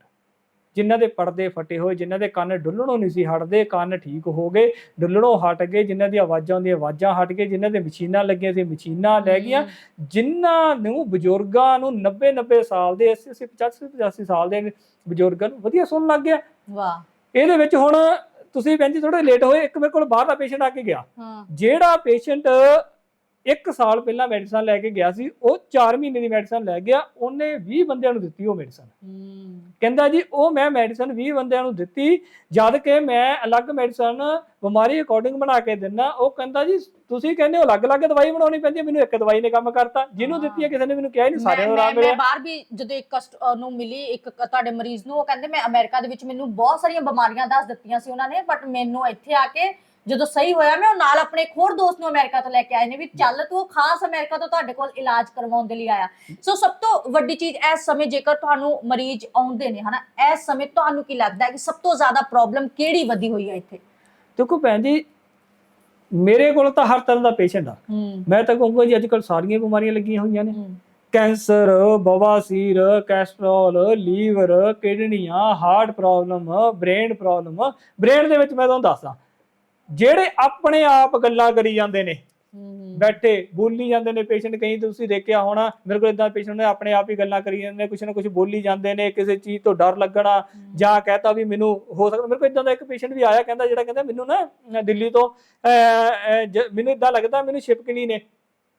ਜਿਨ੍ਹਾਂ ਦੇ ਪਰਦੇ ਫਟੇ ਹੋਏ ਜਿਨ੍ਹਾਂ ਦੇ ਕੰਨ ਡੁੱਲਣੋਂ ਨਹੀਂ ਸੀ ਹਟਦੇ ਕੰਨ ਠੀਕ ਹੋ ਗਏ ਡੁੱਲਣੋਂ ਹਟ ਗਏ ਜਿਨ੍ਹਾਂ ਦੀ ਆਵਾਜ਼ਾਂ ਆਉਂਦੀਆਂ ਆਵਾਜ਼ਾਂ ਹਟ ਗਏ ਜਿਨ੍ਹਾਂ ਦੇ ਮਸ਼ੀਨਾਂ ਲੱਗੀਆਂ ਸੀ ਮਸ਼ੀਨਾਂ ਲੈ ਗਈਆਂ ਜਿਨ੍ਹਾਂ ਨੂੰ ਬਜ਼ੁਰਗਾਂ ਨੂੰ 90 90 ਸਾਲ ਦੇ 80 80 85 85 ਸਾਲ ਦੇ ਬਜ਼ੁਰਗਾਂ ਨੂੰ ਵਧੀਆ ਸੁਣਨ ਲੱਗ ਗਿਆ। ਵਾਹ। ਇਹਦੇ ਵਿੱਚ ਹੁਣ ਤੁਸੀਂ ਭੈਣ ਜੀ ਥੋੜੇ ਲੇਟ ਹੋਏ ਇੱਕ ਮੇਰੇ ਕੋਲ ਬਾਹਰ ਦਾ ਪੇਸ਼ੈਂਟ ਆ ਕੇ ਗਿਆ। ਜਿਹੜਾ ਪੇਸ਼ੈਂਟ 1 ਸਾਲ ਪਹਿਲਾਂ ਮੈਡੀਸਨ ਲੈ ਕੇ ਗਿਆ ਸੀ ਉਹ 4 ਮਹੀਨੇ ਦੀ ਮੈਡੀਸਨ ਲੈ ਗਿਆ ਉਹਨੇ 20 ਬੰਦਿਆਂ ਨੂੰ ਦਿੱਤੀ ਉਹ ਮੈਡੀਸਨ ਕਹਿੰਦਾ ਜੀ ਉਹ ਮੈਂ ਮੈਡੀਸਨ 20 ਬੰਦਿਆਂ ਨੂੰ ਦਿੱਤੀ ਜਦ ਕਿ ਮੈਂ ਅਲੱਗ ਮੈਡੀਸਨ ਬਿਮਾਰੀ ਅਕੋਰਡਿੰਗ ਬਣਾ ਕੇ ਦਿੰਦਾ ਉਹ ਕਹਿੰਦਾ ਜੀ ਤੁਸੀਂ ਕਹਿੰਦੇ ਹੋ ਅਲੱਗ-ਅਲੱਗ ਦਵਾਈ ਬਣਾਉਣੀ ਪੈਂਦੀ ਹੈ ਮੈਨੂੰ ਇੱਕ ਦਵਾਈ ਨੇ ਕੰਮ ਕਰਤਾ। ਜਿਹਨੂੰ ਦਿੱਤੀ ਹੈ ਕਿਸੇ ਨੇ ਮੈਨੂੰ ਕਿਹਾ ਹੀ ਨਹੀਂ ਸਾਰਿਆਂ ਨੂੰ ਮੈਂ ਆਰਾਮ ਮੈਂ ਮਿਲਿਆ ਬਾਹਰ ਵੀ ਜਦੋਂ ਇੱਕ ਕਸਟ- ਨੂੰ ਮਿਲੀ ਇੱਕ ਤੁਹਾਡੇ ਮਰੀਜ਼ ਨੂੰ ਉਹ ਕਹਿੰਦੇ ਮੈਂ ਅਮਰੀਕਾ ਦੇ ਵਿੱਚ ਮੈਨੂੰ ਬਹੁਤ ਸਾਰੀਆਂ ਬਿਮਾਰੀਆਂ ਦੱਸ ਦਿੱਤੀਆਂ ਸੀ ਉਹਨਾਂ ਨੇ ਬਟ ਮੈਨੂੰ ਇੱਥੇ ਆ ਕੇ ਜਦੋਂ ਸਹੀ ਹੋਇਆ ਮੈਂ ਉਹ ਨਾਲ ਆਪਣੇ ਇੱਕ ਹੋਰ ਦੋਸਤ ਨੂੰ ਅਮਰੀਕਾ ਤੋਂ ਲੈ ਕੇ ਆਏ ਨੇ ਵੀ ਚੱਲ ਤੂੰ ਖਾਸ ਅਮਰੀਕਾ ਤੋਂ ਤੁਹਾਡੇ ਕੋਲ ਇਲਾਜ ਕਰਵਾਉਣ ਦੇ ਲਈ ਆਇਆ। ਸੋ ਸਭ ਤੋਂ ਵੱਡੀ ਚੀਜ਼ ਇਸ ਸਮੇਂ ਜੇਕਰ ਤੁਹਾਨੂੰ ਮਰੀਜ਼ ਆਉਂਦੇ ਨੇ ਹਨਾ ਇਸ ਸਮੇਂ ਤੁਹਾਨੂੰ ਕੀ ਲੱਗਦਾ ਹੈ ਕਿ ਸਭ ਤੋਂ ਜ਼ਿਆਦਾ ਪ੍ਰੋਬਲਮ ਕਿਹੜੀ ਵਧੀ ਹੋਈ ਹੈ ਇੱਥੇ? ਦੇਖੋ ਭੈਣ ਜੀ ਮੇਰੇ ਕੋਲ ਤਾਂ ਹਰ ਤਰ੍ਹਾਂ ਦਾ ਪੇਸ਼ੈਂਟ ਆ। ਮੈਂ ਤਾਂ ਕਹੂੰਗਾ ਜੀ ਅੱਜ ਕੱਲ ਸਾਰੀਆਂ ਬਿਮਾਰੀਆਂ ਲੱਗੀਆਂ ਹੋਈਆਂ ਨੇ। ਕੈਂਸਰ ਬਵਾਸੀਰ cholesterol liver ਕਿਡਨੀਆਂ heart problem brain problem brain ਦੇ ਵਿੱਚ ਮੈਂ ਤੁਹਾਨੂੰ ਦੱਸਦਾ ਜਿਹੜੇ ਆਪਣੇ ਆਪ ਗੱਲਾਂ ਕਰੀ ਜਾਂਦੇ ਨੇ ਬੈਠੇ ਬੋਲੀ ਜਾਂਦੇ ਨੇ ਪੇਸ਼ੈਂਟ ਕਈ ਤੁਸੀਂ ਦੇਖਿਆ ਹੋਣਾ ਮੇਰੇ ਕੋਲ ਇਦਾਂ ਪੇਸ਼ੈਂਟ ਨੇ ਆਪਣੇ ਆਪ ਹੀ ਗੱਲਾਂ ਕਰੀ ਜਾਂਦੇ ਨੇ ਕੁਛ ਨਾ ਕੁਛ ਬੋਲੀ ਜਾਂਦੇ ਨੇ ਕਿਸੇ ਚੀਜ਼ ਤੋਂ ਡਰ ਲੱਗਣਾ ਜਾਂ ਕਹਤਾ ਵੀ ਮੈਨੂੰ ਹੋ ਸਕਦਾ ਮੇਰੇ ਕੋਲ ਇਦਾਂ ਦਾ ਇੱਕ ਪੇਸ਼ੈਂਟ ਵੀ ਆਇਆ ਕਹਿੰਦਾ ਜਿਹੜਾ ਕਹਿੰਦਾ ਮੈਨੂੰ ਨਾ ਦਿੱਲੀ ਤੋਂ ਮੈਨੂੰ ਇਦਾਂ ਲੱਗਦਾ ਮੈਨੂੰ ਛਿਪਕਲੀ ਨੇ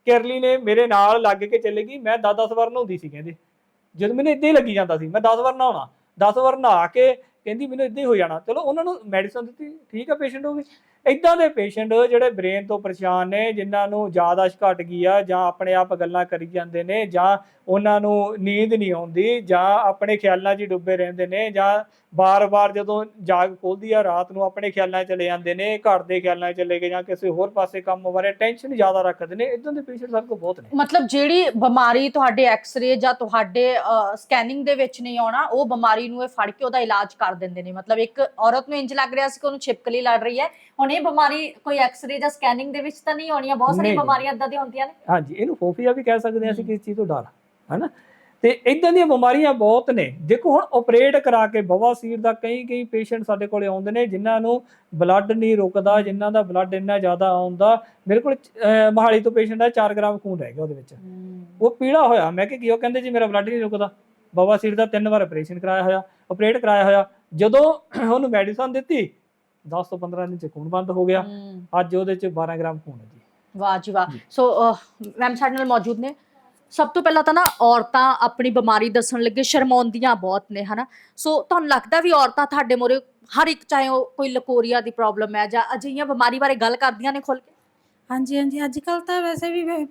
ਕਿਰਲੀ ਨੇ ਮੇਰੇ ਨਾਲ ਲੱਗ ਕੇ ਚੱਲੇ ਗਈ ਮੈਂ 10-10 ਵਾਰ ਨਹਾਉਂਦੀ ਸੀ ਕਹਿੰਦੇ ਜਦੋਂ ਮੈਨੂੰ ਇਦਾਂ ਹੀ ਲੱਗੀ ਜਾਂਦਾ ਸੀ ਮੈਂ 10 ਵਾਰ ਨਹਾਉਣਾ 10 ਵਾਰ ਨਹਾ ਕੇ ਕਹਿੰਦੀ ਮੈਨੂੰ ਇਦਾਂ ਹੀ ਹੋ ਜਾਣਾ ਚਲੋ ਉਹਨਾਂ ਨੂੰ ਮੈਡੀਸਨ ਦਿੱਤੀ ਠੀਕ ਆ ਪੇਸ਼ੈਂਟ ਹੋ ਗਏ ਇਦਾਂ ਦੇ ਪੇਸ਼ੈਂਟ ਜਿਹੜੇ ਬ੍ਰੇਨ ਤੋਂ ਪਰੇਸ਼ਾਨ ਨੇ, ਜਿਨ੍ਹਾਂ ਨੂੰ ਯਾਦਾਸ਼ਤ ਘਟ ਗਈ ਆ ਜਾਂ ਆਪਣੇ ਆਪ ਗੱਲਾਂ ਕਰੀ ਜਾਂਦੇ ਨੇ ਜਾਂ ਉਹਨਾਂ ਨੂੰ ਨੀਂਦ ਨਹੀਂ ਆਉਂਦੀ ਜਾਂ ਆਪਣੇ ਖਿਆਲਾਂ 'ਚ ਡੁੱਬੇ ਰਹਿੰਦੇ ਨੇ ਜਾਂ ਬਾਰ-ਬਾਰ ਜਦੋਂ ਜਾਗ ਖੋਲਦੀ ਆ, ਰਾਤ ਨੂੰ ਆਪਣੇ ਖਿਆਲਾਂ 'ਚ ਚਲੇ ਜਾਂਦੇ ਨੇ, ਘਰ ਦੇ ਖਿਆਲਾਂ 'ਚ ਚਲੇ ਗਏ ਜਾਂ ਕਿਸੇ ਹੋਰ ਪਾਸੇ ਕੰਮ ਬਾਰੇ ਟੈਨਸ਼ਨ ਜ਼ਿਆਦਾ ਰੱਖਦੇ ਨੇ। ਇਦਾਂ ਦੇ ਪੇਸ਼ੈਂਟ ਸਾਡੇ ਕੋਲ ਬਹੁਤ ਨੇ। ਮਤਲਬ ਜਿਹੜੀ ਬਿਮਾਰੀ ਤੁਹਾਡੇ ਐਕਸ-ਰੇ ਜਾਂ ਤੁਹਾਡੇ ਸਕੈਨਿੰਗ ਦੇ ਵਿੱਚ ਨਹੀਂ ਆਉਣਾ, ਉਹ ਬਿਮਾਰੀ ਨੂੰ ਇਹ ਫੜ ਕੇ ਉਹਦਾ ਇਲਾਜ ਕਰ ਦਿੰਦੇ ਨੇ। ਮਤਲਬ ਇੱਕ ਔਰਤ ਨੂੰ ਇੰਜ ਲੱਗ ਰਿਹਾ ਸੀ ਕਿ ਉਹਨੂੰ ਛਿਪਕਲੀ ਲੜ ਰਹੀ ਹੈ। ਹੁਣ ਇਹ ਬਿਮਾਰੀ ਕੋਈ ਐਕਸ-ਰੇ ਜਾਂ ਸਕੈਨਿੰਗ ਦੇ ਵਿੱਚ ਤਾਂ ਨਹੀਂ ਆਉਣੀਆਂ ਬਹੁਤ ਸਾਰੀਆਂ ਨਹੀਂ, ਨਹੀਂ। ਬਿਮਾਰੀਆਂ ਇਦਾਂ ਦੀਆਂ ਹੁੰਦੀਆਂ ਨੇ। ਹਾਂਜੀ ਇਹਨੂੰ ਫੋਫੀਆ ਵੀ ਕਹਿ ਸਕਦੇ ਹਾਂ ਅਸੀਂ ਕਿਸ ਚੀਜ਼ ਤੋਂ ਡਰ ਹੈਨਾ? ਤੇ ਇਦਾਂ ਦੀਆਂ ਬਿਮਾਰੀਆਂ ਬਹੁਤ ਨੇ। ਦੇਖੋ ਹੁਣ ਆਪਰੇਟ ਕਰਾ ਕੇ ਬਵਾਸੀਰ ਦਾ ਕਈ ਕਈ ਪੇਸ਼ੈਂਟ ਸਾਡੇ ਕੋਲੇ ਆਉਂਦੇ ਨੇ ਜਿਨ੍ਹਾਂ ਨੂੰ ਬਲੱਡ ਨਹੀਂ ਰੁਕਦਾ ਜਿਨ੍ਹਾਂ ਦਾ ਬਲੱਡ ਇੰਨਾ ਜ਼ਿਆਦਾ ਆਉਂਦਾ ਮੇਰੇ ਕੋਲ ਅਹ, ਮੋਹਾਲੀ ਤੋਂ ਪੇਸ਼ੈਂਟ ਆ 4 ਗ੍ਰਾਮ ਖੂਨ ਰਹਿ ਗਿਆ ਉਹਦੇ ਵਿੱਚ। ਉਹ ਪੀੜਾ ਹੋਇਆ। ਮੈਂ ਕਿ ਕੀ ਉਹ ਕਹਿੰਦੇ ਜੀ ਮੇਰਾ ਬਲੱਡ ਨਹੀਂ ਰੁਕਦਾ। ਬਵਾਸੀਰ ਦਾ ਤਿੰਨ ਵਾਰ ਆਪਰੇਸ਼ਨ ਕਰਾਇਆ ਹੋਇਆ ਆਪਰੇਟ ਕਰਾਇਆ ਹੋਇਆ। ਜਦੋਂ ਉਹਨੂੰ ਮੈਡੀਸਨ ਦਿੱਤੀ 10 ਤੋਂ 15 ਦਿਨ ਚ ਖੂਨ ਬੰਦ ਹੋ ਗਿਆ। ਅੱਜ ਉਹਦੇ ਚ 12 ਗ੍ਰਾਮ ਖੂਨ ਹੈ ਜੀ। ਵਾਹ ਜੀ ਵਾਹ। ਸੋ ਮੈਮ ਸਾਡੇ ਨਾਲ ਮੌਜੂਦ ਨੇ। ਸਭ ਤੋਂ ਪਹਿਲਾਂ ਤਾਂ ਨਾ ਔਰਤਾਂ ਆਪਣੀ ਬਿਮਾਰੀ ਦੱਸਣ ਲੱਗੇ ਸ਼ਰਮਾਉਂਦੀਆਂ ਬਹੁਤ ਨੇ ਹਨਾ? ਸੋ ਤੁਹਾਨੂੰ ਲੱਗਦਾ ਵੀ ਔਰਤਾਂ ਤੁਹਾਡੇ ਮੋਰੇ ਹਰ ਇੱਕ ਚਾਹੇ ਉਹ ਕੋਈ ਲਕੋਰੀਆ ਦੀ ਪ੍ਰੋਬਲਮ ਹੈ ਜਾਂ ਅਜਿਹੀਆਂ ਬਿਮਾਰੀ ਬਾਰੇ ਗੱਲ ਕਰਦੀਆਂ ਨੇ ਖੁੱਲ ਕੇ? ਹਾਂਜੀ ਹਾਂਜੀ। ਅੱਜ ਕੱਲ ਤਾਂ ਵੈਸੇ ਵੀ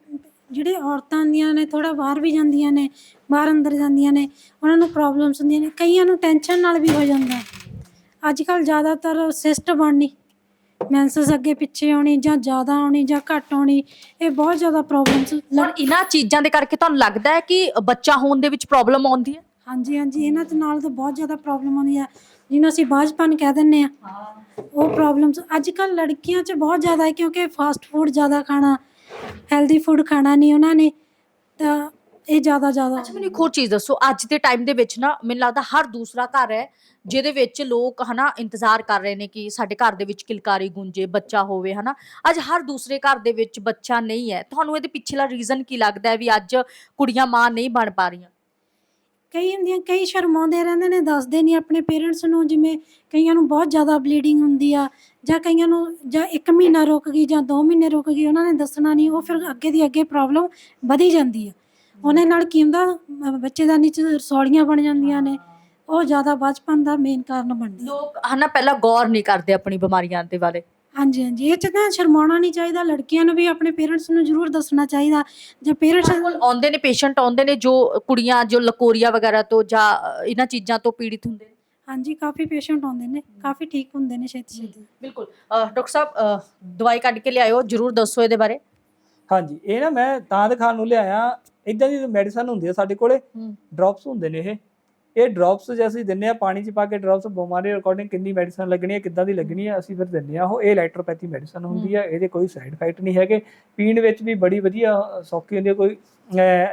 ਜਿਹੜੇ ਔਰਤਾਂ ਹੁੰਦੀਆਂ ਨੇ ਥੋੜਾ ਬਾਹਰ ਵੀ ਜਾਂਦੀਆਂ ਨੇ ਬਾਹਰ ਅੰਦਰ ਜਾਂਦੀਆਂ ਨੇ ਉਹਨਾਂ ਨੂੰ ਪ੍ਰੋਬਲਮਸ ਹੁੰਦੀਆਂ ਨੇ। ਕਈਆਂ ਨੂੰ ਟੈਨਸ਼ਨ ਨਾਲ ਵੀ ਹੋ ਜਾਂਦਾ। ਅੱਜ ਕੱਲ ਜ਼ਿਆਦਾਤਰ ਸਿਸਟ ਬਣਨੀ ਮੈਂਸਸ ਅੱਗੇ ਪਿੱਛੇ ਆਉਣੀ ਜਾਂ ਜ਼ਿਆਦਾ ਆਉਣੀ ਜਾਂ ਘੱਟ ਆਉਣੀ ਇਹ ਬਹੁਤ ਜ਼ਿਆਦਾ ਪ੍ਰੋਬਲਮਸ ਹੁਣ ਇਹਨਾਂ ਚੀਜ਼ਾਂ ਦੇ ਕਰਕੇ ਤੁਹਾਨੂੰ ਲੱਗਦਾ ਹੈ ਕਿ ਬੱਚਾ ਹੋਣ ਦੇ ਵਿੱਚ ਪ੍ਰੋਬਲਮ ਆਉਂਦੀ ਹੈ? ਹਾਂਜੀ ਹਾਂਜੀ ਇਹਨਾਂ ਦੇ ਨਾਲ ਤਾਂ ਬਹੁਤ ਜ਼ਿਆਦਾ ਪ੍ਰੋਬਲਮ ਆਉਂਦੀ ਆ ਜਿਹਨੂੰ ਅਸੀਂ ਬਾਝਪਨ ਕਹਿ ਦਿੰਨੇ ਆ ਉਹ ਪ੍ਰੋਬਲਮਸ ਅੱਜ ਕੱਲ ਲੜਕੀਆਂ 'ਚ ਬਹੁਤ ਜ਼ਿਆਦਾ ਹੈ ਕਿਉਂਕਿ ਫਾਸਟ ਫੂਡ ਜ਼ਿਆਦਾ ਖਾਣਾ ਹੈਲਦੀ ਫੂਡ ਖਾਣਾ ਨਹੀਂ ਉਹਨਾਂ ਨੇ ਤਾਂ ਇਹ ਜ਼ਿਆਦਾ ਜ਼ਿਆਦਾ। ਅੱਛਾ ਮੈਨੂੰ ਇੱਕ ਹੋਰ ਚੀਜ਼ ਦੱਸੋ। ਅੱਜ ਦੇ ਟਾਈਮ ਦੇ ਵਿੱਚ ਨਾ ਮੈਨੂੰ ਲੱਗਦਾ ਹਰ ਦੂਸਰਾ ਘਰ ਹੈ ਜਿਹਦੇ ਵਿੱਚ ਲੋਕ ਹਨਾ ਇੰਤਜ਼ਾਰ ਕਰ ਰਹੇ ਨੇ ਕਿ ਸਾਡੇ ਘਰ ਦੇ ਵਿੱਚ ਕਿਲਕਾਰੀ ਗੁੰਜੇ ਬੱਚਾ ਹੋਵੇ ਹਨਾ। ਅੱਜ ਹਰ ਦੂਸਰੇ ਘਰ ਦੇ ਵਿੱਚ ਬੱਚਾ ਨਹੀਂ ਹੈ। ਤੁਹਾਨੂੰ ਇਹਦੇ ਪਿਛਲਾ ਰੀਜ਼ਨ ਕੀ ਲੱਗਦਾ ਹੈ ਵੀ ਅੱਜ ਕੁੜੀਆਂ ਮਾਂ ਨਹੀਂ ਬਣ ਪਾ ਰਹੀਆਂ? ਕਈ ਹੁੰਦੀਆਂ ਕਈ ਸ਼ਰਮਾਉਂਦੇ ਰਹਿੰਦੇ ਨੇ ਦੱਸਦੇ ਨਹੀਂ ਆਪਣੇ ਪੇਰੈਂਟਸ ਨੂੰ ਜਿਵੇਂ ਕਈਆਂ ਨੂੰ ਬਹੁਤ ਜ਼ਿਆਦਾ ਬਲੀਡਿੰਗ ਹੁੰਦੀ ਆ ਜਾਂ ਕਈਆਂ ਨੂੰ ਜਾਂ 1 ਮਹੀਨਾ ਰੁਕ ਗਈ ਜਾਂ 2 ਮਹੀਨੇ ਰੁਕ ਗਈ ਉਹਨਾਂ ਨੇ ਦੱਸਣਾ ਨਹੀਂ ਉਹ ਫਿਰ ਅੱਗੇ ਦੀ ਅੱਗੇ ਪ੍ਰੋਬਲਮ ਵਧੀ ਜਾਂਦੀ ਆ। ਉਹਨੇ ਨਾਲ ਕੀ ਹੁੰਦਾ ਅਹ ਬੱਚੇਦਾਨੀ ਚ ਰਸੌਲੀਆਂ ਬਣ ਜਾਂਦੀਆਂ ਨੇ ਉਹ ਜ਼ਿਆਦਾ ਬਚਪਨ ਦਾ ਮੇਨ ਕਾਰਨ ਬਣਦੀ। ਲੋਕ ਹਨਾ ਪਹਿਲਾਂ ਗੌਰ ਨਹੀਂ ਕਰਦੇ ਆਪਣੀ ਬਿਮਾਰੀਆਂ ਦੇ ਬਾਰੇ। ਹਾਂਜੀ ਹਾਂਜੀ ਇਹ ਚ ਤਾਂ ਸ਼ਰਮਾਉਣਾ ਨਹੀਂ ਚਾਹੀਦਾ ਲੜਕੀਆਂ ਨੂੰ ਵੀ ਆਪਣੇ ਪੇਰੈਂਟਸ ਨੂੰ ਜ਼ਰੂਰ ਦੱਸਣਾ ਚਾਹੀਦਾ ਜੇ ਪੇਰੈਂਟਸ ਸਾਡੇ ਕੋਲ ਆਉਂਦੇ ਨੇ ਪੇਸ਼ੈਂਟ ਆਉਂਦੇ ਨੇ ਜੋ ਕੁੜੀਆਂ ਜੋ ਲਕੋਰੀਆ ਵਗੈਰਾ ਤੋਂ ਜਾਂ ਅ, ਇਹਨਾਂ ਚੀਜ਼ਾਂ ਤੋਂ ਪੀੜਿਤ ਹੁੰਦੇ ਨੇ। ਹਾਂਜੀ ਕਾਫੀ ਪੇਸ਼ੈਂਟ ਆਉਂਦੇ ਨੇ ਕਾਫੀ ਠੀਕ ਹੁੰਦੇ ਨੇ ਛੇਤੀ ਛੇਤੀ ਬਿਲਕੁਲ ਡਾਕਟਰ ਸਾਹਿਬ ਦਵਾਈ ਕੱਢ ਕੇ ਲਿਆਇਓ ਜਰੂਰ ਦੱਸੋ ਇਹਦੇ ਬਾਰੇ। ਹਾਂਜੀ ਇਹ ਨਾ ਮੈਂ ਤਾਂ ਦਿਖਾਉਣ ਨੂੰ ਲਿਆਇਆ ਇਦਾਂ ਦੀ ਮੈਡੀਸਨ ਹੁੰਦੀ ਹੈ ਸਾਡੇ ਕੋਲੇ। ਡ੍ਰੌਪਸ ਹੁੰਦੇ ਨੇ ਇਹ। ਇਹ ਡ੍ਰੌਪਸ ਜੇ ਅਸੀਂ ਦਿੰਨੇ ਆ ਪਾਣੀ 'ਚ ਪਾ ਕੇ ਡ੍ਰੌਪਸ ਬਿਮਾਰੀ ਅਕੋਰਡਿੰਗ ਕਿੰਨੀ ਮੈਡੀਸਨ ਲੱਗਣੀ ਹੈ ਕਿੱਦਾਂ ਦੀ ਲੱਗਣੀ ਹੈ ਅਸੀਂ ਫਿਰ ਦਿੰਨੇ ਆ। ਉਹ ਇਹ ਇਲੈਕਟ੍ਰੋਪੈਥੀ ਮੈਡੀਸਨ ਹੁੰਦੀ ਹੈ। ਇਹਦੇ ਕੋਈ ਸਾਈਡ ਇਫੈਕਟ ਨਹੀਂ ਹੈਗੇ। ਪੀਣ ਵਿੱਚ ਵੀ ਬੜੀ ਵਧੀਆ ਸੌਖੀ ਹੁੰਦੀ ਹੈ ਕੋਈ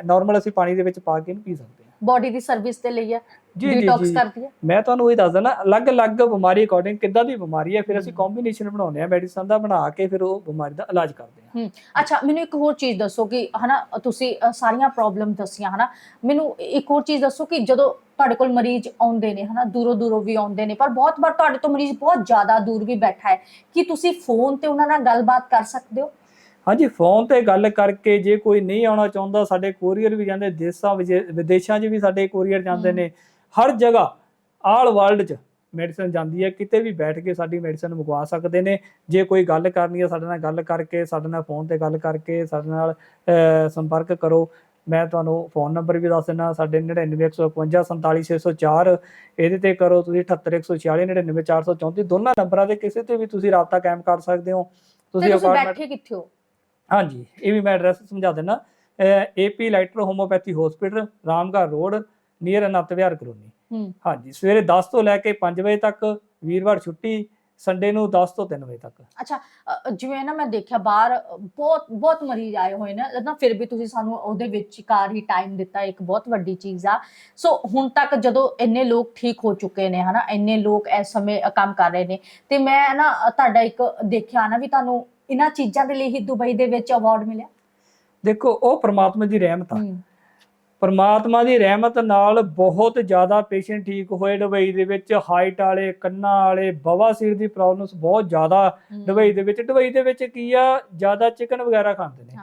ਨਾਰਮਲ ਅਸੀਂ ਪਾਣੀ ਦੇ ਵਿੱਚ ਪਾ ਕੇ ਇਹਨੂੰ ਪੀ ਸਕਦੇ ਬਾਡੀ ਦੀ ਸਰਵਿਸ ਦੇ ਲਈ ਹੈ ਡੀਟੌਕਸ ਕਰਦੀ ਹੈ ਮੈਂ ਤੁਹਾਨੂੰ ਇਹ ਦੱਸ ਦਿੰਦਾ ਅਲੱਗ-ਅਲੱਗ ਬਿਮਾਰੀ ਅਕੋਰਡਿੰਗ ਕਿੱਦਾਂ ਦੀ ਬਿਮਾਰੀ ਹੈ ਫਿਰ ਅਸੀਂ ਕੰਬੀਨੇਸ਼ਨ ਬਣਾਉਂਦੇ ਆ ਮੈਡੀਸਨ ਦਾ ਬਣਾ ਕੇ ਫਿਰ ਉਹ ਬਿਮਾਰੀ ਦਾ ਇਲਾਜ ਕਰਦੇ ਹਾਂ ਅੱਛਾ ਮੈਨੂੰ ਇੱਕ ਹੋਰ ਚੀਜ਼ ਦੱਸੋ ਕਿ ਹਨਾ ਤੁਸੀਂ ਸਾਰੀਆਂ ਪ੍ਰੋਬਲਮ ਦੱਸੀਆਂ ਹਨਾ। ਮੈਨੂੰ ਇੱਕ ਹੋਰ ਚੀਜ਼ ਦੱਸੋ ਕਿ ਜਦੋਂ ਤੁਹਾਡੇ ਕੋਲ ਮਰੀਜ਼ ਆਉਂਦੇ ਨੇ ਹਨਾ ਦੂਰੋਂ ਦੂਰੋਂ ਵੀ ਆਉਂਦੇ ਨੇ ਪਰ ਬਹੁਤ ਵਾਰ ਤੁਹਾਡੇ ਤੋਂ ਮਰੀਜ਼ ਬਹੁਤ ਜ਼ਿਆਦਾ ਦੂਰ ਵੀ ਬੈਠਾ ਹੈ। ਕਿ ਤੁਸੀਂ ਫੋਨ ਤੇ ਉਹਨਾਂ ਨਾਲ ਗੱਲਬਾਤ ਕਰ ਸਕਦੇ ਹੋ? ਹਾਂਜੀ ਫੋਨ ਤੇ ਗੱਲ ਕਰਕੇ ਜੇ ਕੋਈ ਨਹੀਂ ਆਉਣਾ ਚਾਹੁੰਦਾ ਸਾਡੇ ਕੋਰੀਅਰ ਵੀ ਜਾਂਦੇ ਦੇਸ਼ਾਂ ਵਿਦੇਸ਼ਾਂ 'ਚ ਵੀ ਸਾਡੇ ਕੋਰੀਅਰ ਜਾਂਦੇ। ਨੇ ਹਰ ਜਗ੍ਹਾ ਆਲ ਵਰਲਡ 'ਚ ਮੈਡੀਸਨ ਜਾਂਦੀ ਹੈ ਕਿਤੇ ਵੀ ਬੈਠ ਕੇ ਸਾਡੀ ਮੈਡੀਸਨ ਮੰਗਵਾ ਸਕਦੇ ਨੇ ਜੇ ਕੋਈ ਗੱਲ ਕਰਨੀ ਹੈ ਸਾਡੇ ਨਾਲ ਗੱਲ ਕਰਕੇ ਸਾਡੇ ਨਾਲ ਫੋਨ ਤੇ ਗੱਲ ਕਰਕੇ ਸਾਡੇ ਨਾਲ ਸੰਪਰਕ ਕਰੋ ਮੈਂ ਤੁਹਾਨੂੰ ਫੋਨ ਨੰਬਰ ਵੀ ਦੱਸ ਦਿੰਦਾ ਸਾਡੇ 9915547604 ਇਹਦੇ ਤੇ ਕਰੋ ਤੁਸੀਂ 78146 99434 ਦੋਨਾਂ ਨੰਬਰਾਂ ਤੇ ਕਿਸੇ ਤੇ ਵੀ ਤੁਸੀਂ ਰਾਬਤਾ ਕਾਇਮ ਕਰ ਸਕਦੇ ਹੋ ਤੁਸੀਂ ਬੈਠੇ ਕਿੱਥੇ ਹੋ ਹਾਂਜੀ ਇਹ ਵੀ ਮੈਂ ਐਡਰੈਸ ਸਮਝਾ ਦਿੰਦਾ। AP lighter homeopathy hospital Ramgarh road near Anant Vihar colony. ਹਾਂਜੀ ਸਵੇਰੇ 10 ਤੋਂ ਲੈ ਕੇ 5 ਵਜੇ ਤੱਕ ਵੀਰਵਾਰ ਛੁੱਟੀ ਸੰਡੇ ਨੂੰ 10 ਤੋਂ 3 ਵਜੇ ਤੱਕ। ਅੱਛਾ ਜਿਵੇਂ ਨਾ ਮੈਂ ਦੇਖਿਆ ਬਾਹਰ ਬਹੁਤ ਬਹੁਤ ਮਰੀਜ਼ ਆਏ ਹੋਏ ਨੇ ਨਾ ਫਿਰ ਵੀ ਤੁਸੀਂ ਸਾਨੂੰ ਉਹਦੇ ਵਿੱਚ ਕਾਰ ਹੀ ਟਾਈਮ ਦਿੱਤਾ ਇੱਕ ਬਹੁਤ ਵੱਡੀ ਚੀਜ਼ ਆ। ਸੋ ਹੁਣ ਤੱਕ ਜਦੋਂ ਇੰਨੇ ਲੋਕ ਠੀਕ ਹੋ ਚੁੱਕੇ ਨੇ ਹਨਾ ਇੰਨੇ ਲੋਕ ਇਸ ਸਮੇਂ ਕੰਮ ਕਰ ਰਹੇ ਨੇ ਤੇ ਮੈਂ ਨਾ ਤੁਹਾਡਾ ਇੱਕ ਦੇਖਿਆ ਨਾ ਵੀ ਤੁਹਾਨੂੰ ਇਹਨਾਂ ਚੀਜ਼ਾਂ ਦੇ ਲਈ ਹੀ ਦੁਬਈ ਦੇ ਵਿੱਚ ਅਵਾਰਡ ਮਿਲਿਆ। ਦੇਖੋ ਉਹ ਪ੍ਰਮਾਤਮਾ ਦੀ ਰਹਿਮਤ ਆ। ਪਰਮਾਤਮਾ ਦੀ ਰਹਿਮਤ ਨਾਲ ਬਹੁਤ ਜ਼ਿਆਦਾ ਪੇਸ਼ੈਂਟ ਠੀਕ ਹੋਏ ਦੁਬਈ ਦੇ ਵਿੱਚ ਹਾਈਟ ਵਾਲੇ ਕੰਨਾਂ ਵਾਲੇ ਬਵਾਸੀਰ ਦੀ ਪ੍ਰੋਬਲਮਸ ਬਹੁਤ ਜ਼ਿਆਦਾ। ਦੁਬਈ ਦੇ ਵਿੱਚ। ਦੁਬਈ ਦੇ ਵਿੱਚ ਕੀ ਆ ਜ਼ਿਆਦਾ ਚਿਕਨ ਵਗੈਰਾ ਖਾਂਦੇ ਨੇ।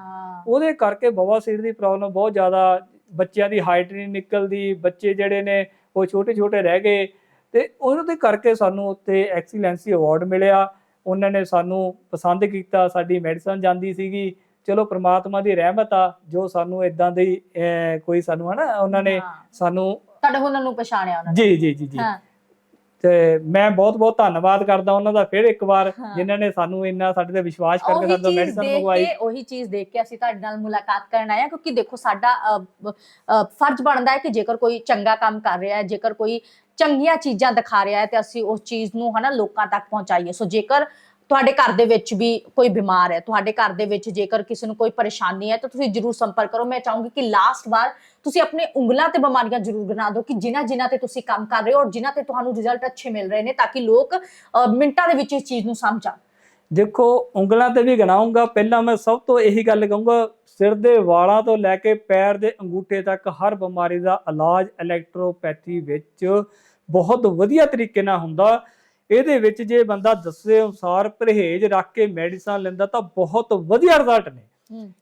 ਉਹਦੇ ਕਰਕੇ ਬਵਾਸੀਰ ਦੀ ਪ੍ਰੋਬਲਮ ਬਹੁਤ ਜ਼ਿਆਦਾ ਬੱਚਿਆਂ ਦੀ ਹਾਈਟ ਨਹੀਂ ਨਿਕਲਦੀ ਬੱਚੇ ਜਿਹੜੇ ਨੇ ਉਹ ਛੋਟੇ ਛੋਟੇ ਰਹਿ ਗਏ। ਤੇ ਉਹਦੇ ਕਰਕੇ ਸਾਨੂੰ ਉੱਤੇ ਐਕਸੀਲੈਂਸੀ ਅਵਾਰਡ ਮਿਲਿਆ। ਉਹਨਾਂ ਨੇ ਸਾਨੂੰ ਪਸੰਦ ਕੀਤਾ ਸਾਡੀ ਮੈਡੀਸਨ ਜਾਂਦੀ ਸੀਗੀ। ਚਲੋ ਪ੍ਰਮਾਤਮਾ ਦੀ ਰਹਿਮਤ ਆ ਜੋ ਸਾਨੂੰ ਇਦਾਂ ਦੀ ਕੋਈ ਸਾਨੂੰ ਹਨਾ ਉਹਨਾਂ ਨੇ। ਸਾਨੂੰ ਤੁਹਾਡੇ ਹੁਨਰ ਨੂੰ ਪਛਾਣਿਆ ਉਹਨਾਂ ਨੇ। ਜੀ ਜੀ ਜੀ ਜੀ। ਹਾਂ। ਤੇ ਮੈਂ ਬਹੁਤ ਬਹੁਤ ਧੰਨਵਾਦ ਕਰਦਾ ਉਹਨਾਂ ਦਾ ਫਿਰ ਇੱਕ ਵਾਰ। ਜਿਨ੍ਹਾਂ ਨੇ ਸਾਨੂੰ ਇੰਨਾ ਸਾਡੇ ਤੇ ਵਿਸ਼ਵਾਸ ਕਰਕੇ ਚੀਜ਼ ਮੈਡੀਸਨ ਮੰਗਵਾਈ। ਉਹੀ ਚੀਜ਼ ਦੇਖ ਕੇ ਅਸੀਂ ਤੁਹਾਡੇ ਨਾਲ ਮੁਲਾਕਾਤ ਕਰਨ ਹਾਂ ਕਿਉਂਕਿ ਦੇਖੋ ਸਾਡਾ ਫਰਜ਼ ਬਣਦਾ ਹੈ ਕਿ ਜੇਕਰ ਕੋਈ ਚੰਗਾ ਕੰਮ ਕਰ ਰਿਹਾ ਹੈ ਜੇਕਰ ਕੋਈ ਚੰਗੀਆਂ ਚੀਜ਼ਾਂ ਦਿਖਾ ਰਿਹਾ ਹੈ ਤੇ ਅਸੀਂ ਉਸ ਚੀਜ਼ ਨੂੰ ਹਨਾ ਲੋਕਾਂ ਤੱਕ ਪਹੁੰਚਾਈਏ। ਸੋ ਜੇਕਰ ਤੁਹਾਡੇ ਘਰ ਦੇ ਵਿੱਚ ਵੀ ਕੋਈ ਬਿਮਾਰ ਹੈ, ਤੁਹਾਡੇ ਘਰ ਦੇ ਵਿੱਚ ਜੇਕਰ ਕਿਸੇ ਨੂੰ ਕੋਈ ਪਰੇਸ਼ਾਨੀ ਹੈ, ਤਾਂ ਤੁਸੀਂ ਜਰੂਰ ਸੰਪਰਕ ਕਰੋ। ਮੈਂ ਚਾਹੂੰਗੀ ਕਿ ਲਾਸਟ ਵਾਰ ਤੁਸੀਂ ਆਪਣੇ ਉਂਗਲਾਂ ਤੇ ਬਿਮਾਰੀਆਂ ਜਰੂਰ ਗਿਣਾ ਦਿਓ ਕਿ ਜਿਨ੍ਹਾਂ ਜਿਨ੍ਹਾਂ ਤੇ ਤੁਸੀਂ ਕੰਮ ਕਰ ਰਹੇ ਹੋ ਔਰ ਜਿਨ੍ਹਾਂ ਤੇ ਤੁਹਾਨੂੰ ਰਿਜ਼ਲਟ ਅੱਛੇ ਮਿਲ ਰਹੇ ਨੇ ਤਾਂ ਕਿ ਲੋਕ ਮਿੰਟਾਂ ਦੇ ਵਿੱਚ ਇਸ ਚੀਜ਼ ਨੂੰ ਸਮਝਣ ਦੇਖੋ, ਉਂਗਲਾਂ ਤੇ ਵੀ ਗਿਣਾਉਂਗਾ ਪਹਿਲਾਂ ਮੈਂ ਸਭ ਤੋਂ ਇਹੀ ਗੱਲ ਕਹੂੰਗਾ ਸਿਰ ਦੇ ਵਾਲਾਂ ਤੋਂ ਲੈ ਕੇ ਪੈਰ ਦੇ ਅੰਗੂਠੇ ਤੱਕ ਹਰ ਬਿਮਾਰੀ ਦਾ ਇਲਾਜ ਇਲੈਕਟ੍ਰੋਪੈਥੀ ਵਿੱਚ ਬਹੁਤ ਵਧੀਆ ਤਰੀਕੇ ਨਾਲ ਹੁੰਦਾ। ਇਹਦੇ ਵਿੱਚ ਜੇ ਬੰਦਾ ਦੱਸੇ ਅਨੁਸਾਰ ਪਰਹੇਜ਼ ਰੱਖ ਕੇ ਮੈਡੀਸਨ ਲੈਂਦਾ ਤਾਂ ਬਹੁਤ ਵਧੀਆ ਰਿਜ਼ਲਟ ਨੇ।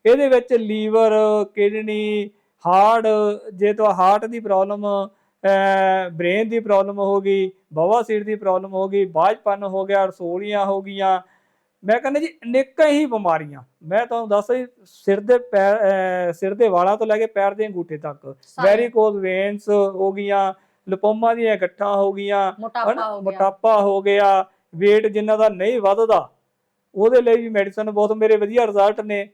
ਇਹਦੇ ਵਿੱਚ ਲੀਵਰ ਕਿਡਨੀ ਹਾਰਟ ਜੇ ਤਾਂ ਹਾਰਟ ਦੀ ਪ੍ਰੋਬਲਮ ਬ੍ਰੇਨ ਦੀ ਪ੍ਰੋਬਲਮ ਹੋ ਗਈ ਬਵਾਸੀਰ ਦੀ ਪ੍ਰੋਬਲਮ ਹੋ ਗਈ ਬਾਝਪਨ ਹੋ ਗਿਆ ਰਸੋਲੀਆਂ ਹੋ ਗਈਆਂ ਮੈਂ ਕਹਿੰਦਾ ਜੀ ਅਨੇਕਾਂ ਹੀ ਬਿਮਾਰੀਆਂ। ਮੈਂ ਤੁਹਾਨੂੰ ਦੱਸ ਰਹੀ ਸਿਰ ਦੇ ਪੈਰ ਸਿਰ ਦੇ ਵਾਲਾਂ ਤੋਂ ਲੈ ਕੇ ਪੈਰ ਦੇ ਅੰਗੂਠੇ ਤੱਕ। ਵੈਰੀਕੋਜ਼ ਵੇਨਸ ਹੋ ਗਈਆਂ ਲਿਪੋਮਾ ਦੀਆਂ ਗੱਠਾਂ ਹੋ ਗਈਆਂ ਮੋਟਾਪਾ ਹੋ ਗਿਆ। weight ਜਿਨ੍ਹਾਂ ਦਾ ਨਹੀਂ ਵੱਧਦਾ ਉਹਦੇ ਲਈ ਵੀ ਮੈਡੀਸਨ ਬਹੁਤ ਮੇਰੇ ਵਧੀਆ ਰਿਜ਼ਲਟ ਨੇ।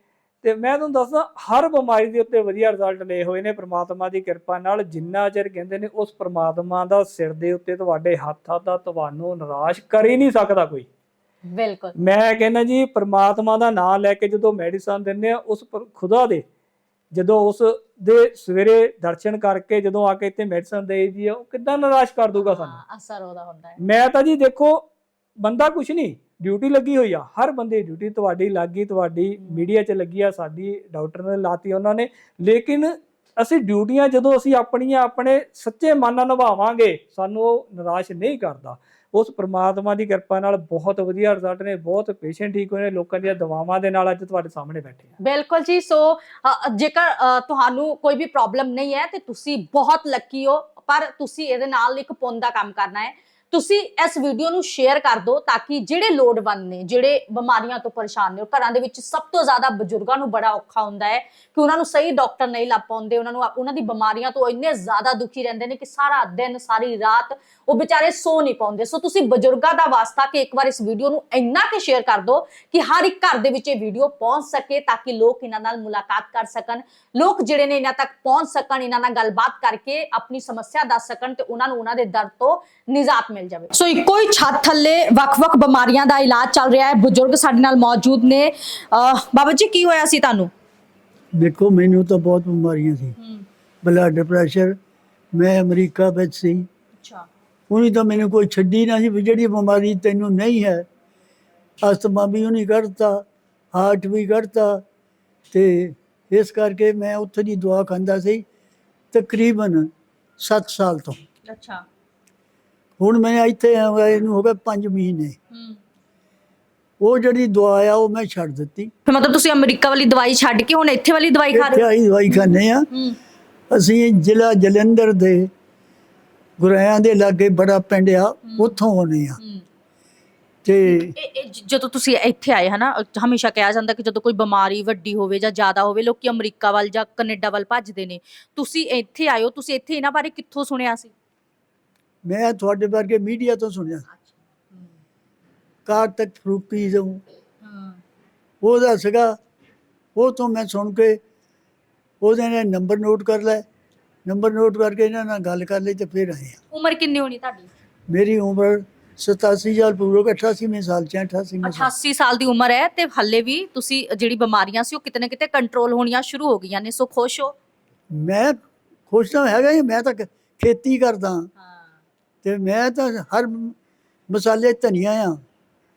ਤੇ ਮੈਂ ਤੁਹਾਨੂੰ ਦੱਸਦਾ ਹਰ ਬਿਮਾਰੀ ਦੇ ਉੱਤੇ ਵਧੀਆ ਰਿਜ਼ਲਟ ਲਏ ਹੋਏ ਨੇ ਪ੍ਰਮਾਤਮਾ ਦੀ ਕਿਰਪਾ ਨਾਲ ਜਿੰਨਾ ਚਿਰ ਕਹਿੰਦੇ ਨੇ ਉਸ ਪ੍ਰਮਾਤਮਾ ਦਾ ਸਿਰ ਦੇ ਉੱਤੇ ਤੁਹਾਡੇ ਹੱਥਾਂ ਦਾ ਤੁਹਾਨੂੰ ਨਿਰਾਸ਼ ਕਰ ਹੀ ਨਹੀਂ ਸਕਦਾ ਕੋਈ। ਬਿਲਕੁਲ। ਮੈਂ ਕਹਿੰਦਾ ਜੀ ਪ੍ਰਮਾਤਮਾ ਦਾ ਨਾਮ ਲੈ ਕੇ ਜਦੋਂ ਮੈਡੀਸਨ ਦਿੰਦੇ ਆ ਉਸ ਖੁਦਾ ਦੇ ਜਦੋਂ ਉਸ ਦੇ ਸਵੇਰੇ ਦਰਸ਼ਨ ਕਰਕੇ ਜਦੋਂ ਆ ਕੇ ਇੱਥੇ ਮੈਡੀਸਨ ਦੇਈਦੀ ਆ ਉਹ ਕਿੱਦਾਂ ਨਿਰਾਸ਼ ਕਰ ਦੂਗਾ ਸਾਨੂੰ? ਅਸਰ ਉਹਦਾ ਹੁੰਦਾ ਹੈ। ਮੈਂ ਤਾਂ ਜੀ ਦੇਖੋ ਬੰਦਾ ਕੁਛ ਨਹੀਂ ਡਿਊਟੀ ਲੱਗੀ ਹੋਈ ਆ ਹਰ ਬੰਦੇ ਦੀ ਡਿਊਟੀ ਤੁਹਾਡੀ ਲੱਗੀ ਤੁਹਾਡੀ ਮੀਡੀਆ 'ਚ ਲੱਗੀ ਆ ਸਾਡੀ ਡਾਕਟਰ ਨੇ ਲਾਤੀ ਉਹਨਾਂ ਨੇ ਲੇਕਿਨ ਅਸੀਂ ਡਿਊਟੀਆਂ ਜਦੋਂ ਅਸੀਂ ਆਪਣੀਆਂ ਆਪਣੇ ਸੱਚੇ ਮਨ ਨਾਲ ਨਿਭਾਵਾਂਗੇ ਸਾਨੂੰ ਉਹ ਨਿਰਾਸ਼ ਨਹੀਂ ਕਰਦਾ। ਉਸ ਪ੍ਰਮਾਤਮਾ ਦੀ ਕਿਰਪਾ ਨਾਲ ਬਹੁਤ ਵਧੀਆ ਰਿਜ਼ਲਟ ਨੇ, ਬਹੁਤ ਪੇਸ਼ੈਂਟ ਠੀਕ ਹੋਏ ਨੇ, ਲੋਕਾਂ ਦੀਆਂ ਦਵਾਵਾਂ ਦੇ ਨਾਲ ਅੱਜ ਤੁਹਾਡੇ ਸਾਹਮਣੇ ਬੈਠੇ ਆ। ਬਿਲਕੁਲ ਜੀ ਸੋ ਜੇਕਰ ਤੁਹਾਨੂੰ ਕੋਈ ਵੀ ਪ੍ਰੋਬਲਮ ਨਹੀਂ ਹੈ ਤੇ ਤੁਸੀਂ ਬਹੁਤ ਲੱਕੀ ਹੋ, ਪਰ ਤੁਸੀਂ ਇਹਦੇ ਨਾਲ ਇੱਕ ਪੁੰਨ ਦਾ ਕੰਮ ਕਰਨਾ ਹੈ। ਤੁਸੀਂ ਇਸ ਵੀਡੀਓ ਨੂੰ ਸ਼ੇਅਰ ਕਰ ਦਿਓ ਤਾਂ ਕਿ ਜਿਹੜੇ ਲੋੜਵੰਦ ਨੇ, ਜਿਹੜੇ ਬਿਮਾਰੀਆਂ ਤੋਂ ਪਰੇਸ਼ਾਨ ਨੇ, ਉਹ ਘਰਾਂ ਦੇ ਵਿੱਚ ਸਭ ਤੋਂ ਜ਼ਿਆਦਾ ਬਜ਼ੁਰਗਾਂ ਨੂੰ ਬੜਾ ਔਖਾ ਹੁੰਦਾ ਹੈ ਕਿ ਉਹਨਾਂ ਨੂੰ ਸਹੀ ਡਾਕਟਰ ਨਹੀਂ ਲੱਭ ਪਾਉਂਦੇ, ਉਹਨਾਂ ਨੂੰ ਉਹਨਾਂ ਦੀ ਬਿਮਾਰੀਆਂ ਤੋਂ ਇੰਨੇ ਜ਼ਿਆਦਾ ਦੁਖੀ ਰਹਿੰਦੇ ਨੇ ਕਿ ਸਾਰਾ ਦਿਨ, ਸਾਰੀ ਰਾਤ ਉਹ ਵਿਚਾਰੇ ਸੋ ਨਹੀਂ ਪਾਉਂਦੇ। ਸੋ ਤੁਸੀਂ ਬਜ਼ੁਰਗਾਂ ਦਾ ਵਾਸਤਾ ਕਿ ਇੱਕ ਵਾਰ ਇਸ ਵੀਡੀਓ ਨੂੰ ਇੰਨਾ ਕਿ ਸ਼ੇਅਰ ਕਰ ਦਿਓ ਕਿ ਹਰ ਇੱਕ ਘਰ ਦੇ ਵਿੱਚ ਇਹ ਵੀਡੀਓ ਪਹੁੰਚ ਸਕੇ ਤਾਂ ਕਿ ਲੋਕ ਇਹਨਾਂ ਨਾਲ ਮੁਲਾਕਾਤ ਕਰ ਸਕਣ। ਲੋਕ ਜਿਹੜੇ ਨੇ ਇਹਨਾਂ ਤੱਕ ਪਹੁੰਚ ਸਕਣ, ਇਹਨਾਂ ਨਾਲ ਗੱਲਬਾਤ ਕਰਕੇ ਆਪਣੀ ਸਮੱਸਿਆ ਦੱਸ ਸਕਣ ਤੇ ਉਹਨਾਂ ਨੂੰ ਉਹਨਾਂ ਦੇ ਦਰਦ ਤੋਂ ਨਿਜਾਤ ਮਿਲ ਜਾਵੇ। ਸੋ ਇੱਕੋ ਹੀ ਛੱਤ ਥੱਲੇ ਵੱਖ-ਵੱਖ ਬਿਮਾਰੀਆਂ ਦਾ ਇਲਾਜ ਚੱਲ ਰਿਹਾ ਹੈ। ਬਜ਼ੁਰਗ ਸਾਡੇ ਨਾਲ ਮੌਜੂਦ ਨੇ। ਬਾਬਾ ਜੀ ਕੀ ਹੋਇਆ ਸੀ ਤੁਹਾਨੂੰ? ਦੇਖੋ ਮੈਨੂੰ ਤਾਂ ਬਹੁਤ ਬਿਮਾਰੀਆਂ ਸੀ। ਬਲੱਡ ਪ੍ਰੈਸ਼ਰ ਮੈਂ ਅਮਰੀਕਾ ਵਿੱਚ ਸੀ। ਅੱਛਾ। ਉਹਨੀ ਤਾਂ ਮੈਨੂੰ ਕੋਈ ਛੱਡੀ ਨਾ ਸੀ ਵੀ ਜਿਹੜੀ ਬਿਮਾਰੀ ਤੈਨੂੰ ਨਹੀਂ ਹੈ। ਅਸਥਮਾ ਵੀ ਉਹਨੇ ਕੱਢਤਾ ਹਾਰਟ ਵੀ ਕੱਢਤਾ ਤੇ ਇਸ ਕਰਕੇ ਮੈਂ ਉੱਥੇ ਦੀ ਦਵਾ ਖਾਂਦਾ ਸੀ ਤਕਰੀਬਨ 7 ਸਾਲ ਤੋਂ। ਅੱਛਾ। ਹੁਣ ਮੈਂ ਇੱਥੇ ਆਇਆ ਇਹਨੂੰ ਹੋ ਗਏ 5 ਮਹੀਨੇ। ਹੂੰ। ਉਹ ਜਿਹੜੀ ਦਵਾ ਆ ਉਹ ਮੈਂ ਛੱਡ ਦਿੱਤੀ। ਫਿਰ ਮਤਲਬ ਤੁਸੀਂ ਅਮਰੀਕਾ ਵਾਲੀ ਦਵਾਈ ਛੱਡ ਕੇ ਹੁਣ ਇੱਥੇ ਵਾਲੀ ਦਵਾਈ ਖਾ ਇੱਥੇ ਰਹੇ ਹੋ? ਆਈ ਦਵਾਈ ਖਾਂਦੇ ਆ। ਅਸੀਂ ਜ਼ਿਲ੍ਹਾ ਜਲੰਧਰ ਦੇ ਗੁਰੇਆਂ ਦੇ ਲਾਗੇ ਬੜਾ ਪਿੰਡ ਆ ਉੱਥੋਂ ਆਉਣੇ ਆ। ਤੇ ਜਦੋਂ ਤੁਸੀਂ ਇੱਥੇ ਆਏ ਹਨਾ ਹਮੇਸ਼ਾ ਕਿਹਾ ਜਾਂਦਾ ਕਿ ਜਦੋਂ ਕੋਈ ਬਿਮਾਰੀ ਵੱਡੀ ਹੋਵੇ ਜਾਂ ਜ਼ਿਆਦਾ ਹੋਵੇ ਲੋਕੀ ਅਮਰੀਕਾ ਵੱਲ ਜਾਂ ਕੈਨੇਡਾ ਵੱਲ ਭੱਜਦੇ ਨੇ। ਤੁਸੀਂ ਇੱਥੇ ਹੋ ਤੁਸੀਂ ਇੱਥੇ ਇਹਨਾਂ ਬਾਰੇ ਕਿੱਥੋਂ ਸੁਣਿਆ ਸੀ? ਮੈਂ ਤੁਹਾਡੇ ਵਰਗੇ ਮੀਡੀਆ ਤੋਂ ਸੁਣਿਆ। ਕਾਰ ਤੱਕ ਫਰੂਕੀ ਜੋ ਹਾਂ। ਉਹਦਾ ਸੀਗਾ ਉਹ ਤੋਂ ਮੈਂ ਸੁਣ ਕੇ ਉਹਦੇ ਨੇ ਨੰਬਰ ਨੋਟ ਕਰ ਲਿਆ ਨੰਬਰ ਨੋਟ ਕਰਕੇ ਇਹਨਾਂ ਨਾਲ ਗੱਲ ਕਰ ਲਈ ਤੇ ਫਿਰ ਆਏ। ਉਮਰ ਕਿੰਨੀ ਹੋਣੀ ਤੁਹਾਡੀ? ਮੇਰੀ ਉਮਰ 87 ਸਾਲ ਪੂਰੀ 88ਵੇਂ ਸਾਲ ਚ 88ਵੇਂ ਸਾਲ। 88 ਸਾਲ ਦੀ ਉਮਰ ਹੈ ਤੇ ਹੱਲੇ ਵੀ ਤੁਸੀਂ ਜਿਹੜੀ ਬਿਮਾਰੀਆਂ ਸੀ ਉਹ ਕਿਤੇ ਨਾ ਕਿਤੇ ਕੰਟਰੋਲ ਹੋਣੀਆਂ ਸ਼ੁਰੂ ਹੋ ਗਈਆਂ ਨੇ ਸੋ ਖੁਸ਼ ਹੋ? ਮੈਂ ਖੁਸ਼ ਤਾਂ ਹੈਗਾ ਹੀ ਮੈਂ ਤਾਂ ਖੇਤੀ ਕਰਦਾ। ਹਾਂ। ਤੇ ਮੈਂ ਤਾਂ ਹਰ ਮਸਾਲੇ ਧਨੀਆ ਆ।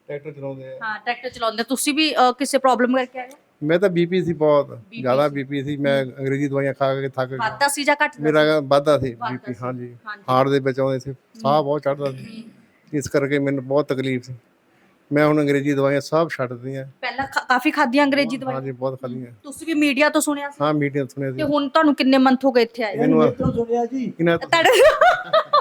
ਟਰੈਕਟਰ ਚਲਾਉਂਦੇ ਆ। ਹਾਂ ਟਰੈਕਟਰ ਚਲਾਉਂਦੇ ਤੁਸੀਂ ਵੀ ਅ, ਕਿਸੇ ਪ੍ਰੋਬਲਮ ਕਰਕੇ ਆਏ ਹੋ? ਮੈਂ ਤਾਂ ਬੀਪੀ ਸੀ ਬਹੁਤ। BP ਜ਼ਿਆਦਾ। ਬੀਪੀ ਸੀ। ਮੈਂ ਅੰਗਰੇਜ਼ੀ ਦਵਾਈਆਂ ਖਾ ਕੇ ਥੱਕ ਗਿਆ। ਵਾਧਾ ਸੀ ਜਾਂ ਘੱਟ ਮੇਰਾ ਵਾਧਾ ਸੀ ਬੀਪੀ ਸੀ। ਹਾਂਜੀ। ਹਾਂਜੀ। ਹਾਰਟ ਦੇ ਵਿੱਚ ਆਉਂਦੇ ਸੀ। ਸਾਹ ਬਹੁਤ ਚੜਦਾ ਸੀ। ਇਸ ਕਰਕੇ ਮੈਨੂੰ ਬਹੁਤ ਤਕਲੀਫ ਸੀ। ਮੈਂ ਹੁਣ ਅੰਗਰੇਜ਼ੀ ਦਵਾਈਆਂ ਸਭ ਛੱਡ ਦਿੱਤੀਆਂ। ਪਹਿਲਾਂ ਖਾ- ਕਾਫੀ ਖਾਧੀਆਂ ਅੰਗਰੇਜ਼ੀ ਦਵਾਈ ਹਾਂਜੀ ਬਹੁਤ ਖਾਧੀਆਂ। ਤੁਸੀਂ ਵੀ ਮੀਡੀਆ ਤੋਂ ਸੁਣਿਆ ਸੀ? ਹਾਂ ਮੀਟਿੰਗ ਸੁਣਿਆ ਤੇ ਸੀ ਹੁਣ ਤੁਹਾਨੂੰ ਕਿੰਨੇ ਮੰਥ ਹੋ ਗਏ ਇੱਥੇ ਆਏ? ਮੈਨੂੰ ਤੋਂ ਸੁਣਿਆ ਜੀ। ਇਹਨਾਂ ਤੁਹਾਡੇ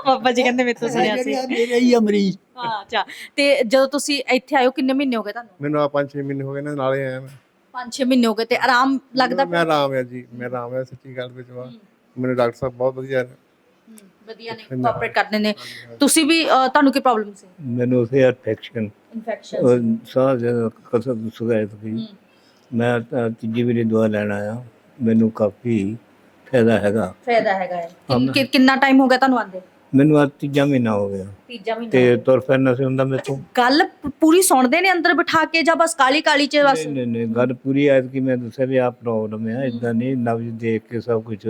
ਬਾਬਾ ਜੀ ਕਹਿੰਦੇ ਮੇਰੇ ਤੋਂ ਸੁਣਿਆ ਸੀ। ਮੇਰੇ ਹੀ ਆ ਮਰੀਜ਼। ਹਾਂ ਅੱਛਾ। ਤੇ ਜਦੋਂ ਤੁਸੀਂ ਇੱਥੇ ਹੋ ਕਿੰਨੇ ਮਹੀਨੇ ਹੋ ਗਏ ਤੁਹਾਨੂੰ? ਮੈਨੂੰ ਆ 5-6 ਮਹੀਨੇ ਹੋ ਗਏ ਨੇ ਨਾਲੇ ਆਇਆ ਮੈਂ। 5-6 ਮਹੀਨੇ ਹੋ ਗਏ ਤੇ ਆਰਾਮ ਲੱਗਦਾ ਮੈਂ ਆਰਾਮ ਹੈ ਜੀ ਮੈਂ ਆਰਾਮ ਹੈ ਸੱਚੀ ਗੱਲ ਵਿੱਚ ਵਾ। ਮੈਨੂੰ ਡਾਕਟਰ ਸਾਹਿਬ ਬਹੁਤ ਵਧੀਆ ਨੇ। ਵਧੀਆ ਨੇ ਕੋਆਪਰੇਟ ਕਰਦੇ ਨੇ। ਤੁਸੀਂ ਵੀ ਤੁਹਾਨੂੰ ਕੀ ਪ੍ਰੋਬਲਮ ਸੀ? ਮੈਨੂੰ ਉਸੇ ਇਨਫੈਕਸ਼ਨ ਇਨਫੈਕਸ਼ਨ ਸਾਹ ਜਿਹੜਾ ਕਸਰ ਸੁਗਾਇਤ ਸੀ। ਮੈਂ ਤੀਜੀ ਵਾਰੀ ਦਵਾ ਲੈਣ ਆਇਆ। ਮੈਨੂੰ ਕਾਫੀ ਫਾਇਦਾ ਹੈਗਾ। ਫਾਇਦਾ ਹੈਗਾ ਕਿੰਨਾ ਟਾਈਮ ਹੋ ਗਿਆ ਤੁਹਾਨੂੰ ਆਂਦੇ ਮੈਨੂੰ ਆ ਤੀਜਾ ਮਹੀਨਾ ਹੋ ਗਿਆ। ਤੀਜਾ ਮਹੀਨਾ ਤੇ ਤੁਰ ਫਿਰਨਾ ਸੀ ਹੁੰਦਾ ਮੇਰੇ ਤੋਂ। ਗੱਲ ਪ- ਪੂਰੀ ਸੁਣਦੇ ਨੇ ਅੰਦਰ ਬਿਠਾ ਕੇ ਜਾਂ ਬਸ ਕਾਲੀ ਕਾਲੀ ਚ ਬਸ? ਨਹੀਂ ਨਹੀਂ ਨਹੀਂ ਗੱਲ ਪੂਰੀ ਆਇਤ ਕਿ ਮੈਂ ਦੱਸਿਆ ਵੀ ਆ ਪ੍ਰੋਬਲਮ ਹੈ। ਇਦਾਂ ਨਹੀਂ ਨਬਜ ਦੇਖ ਕੇ ਸਭ ਕੁਝ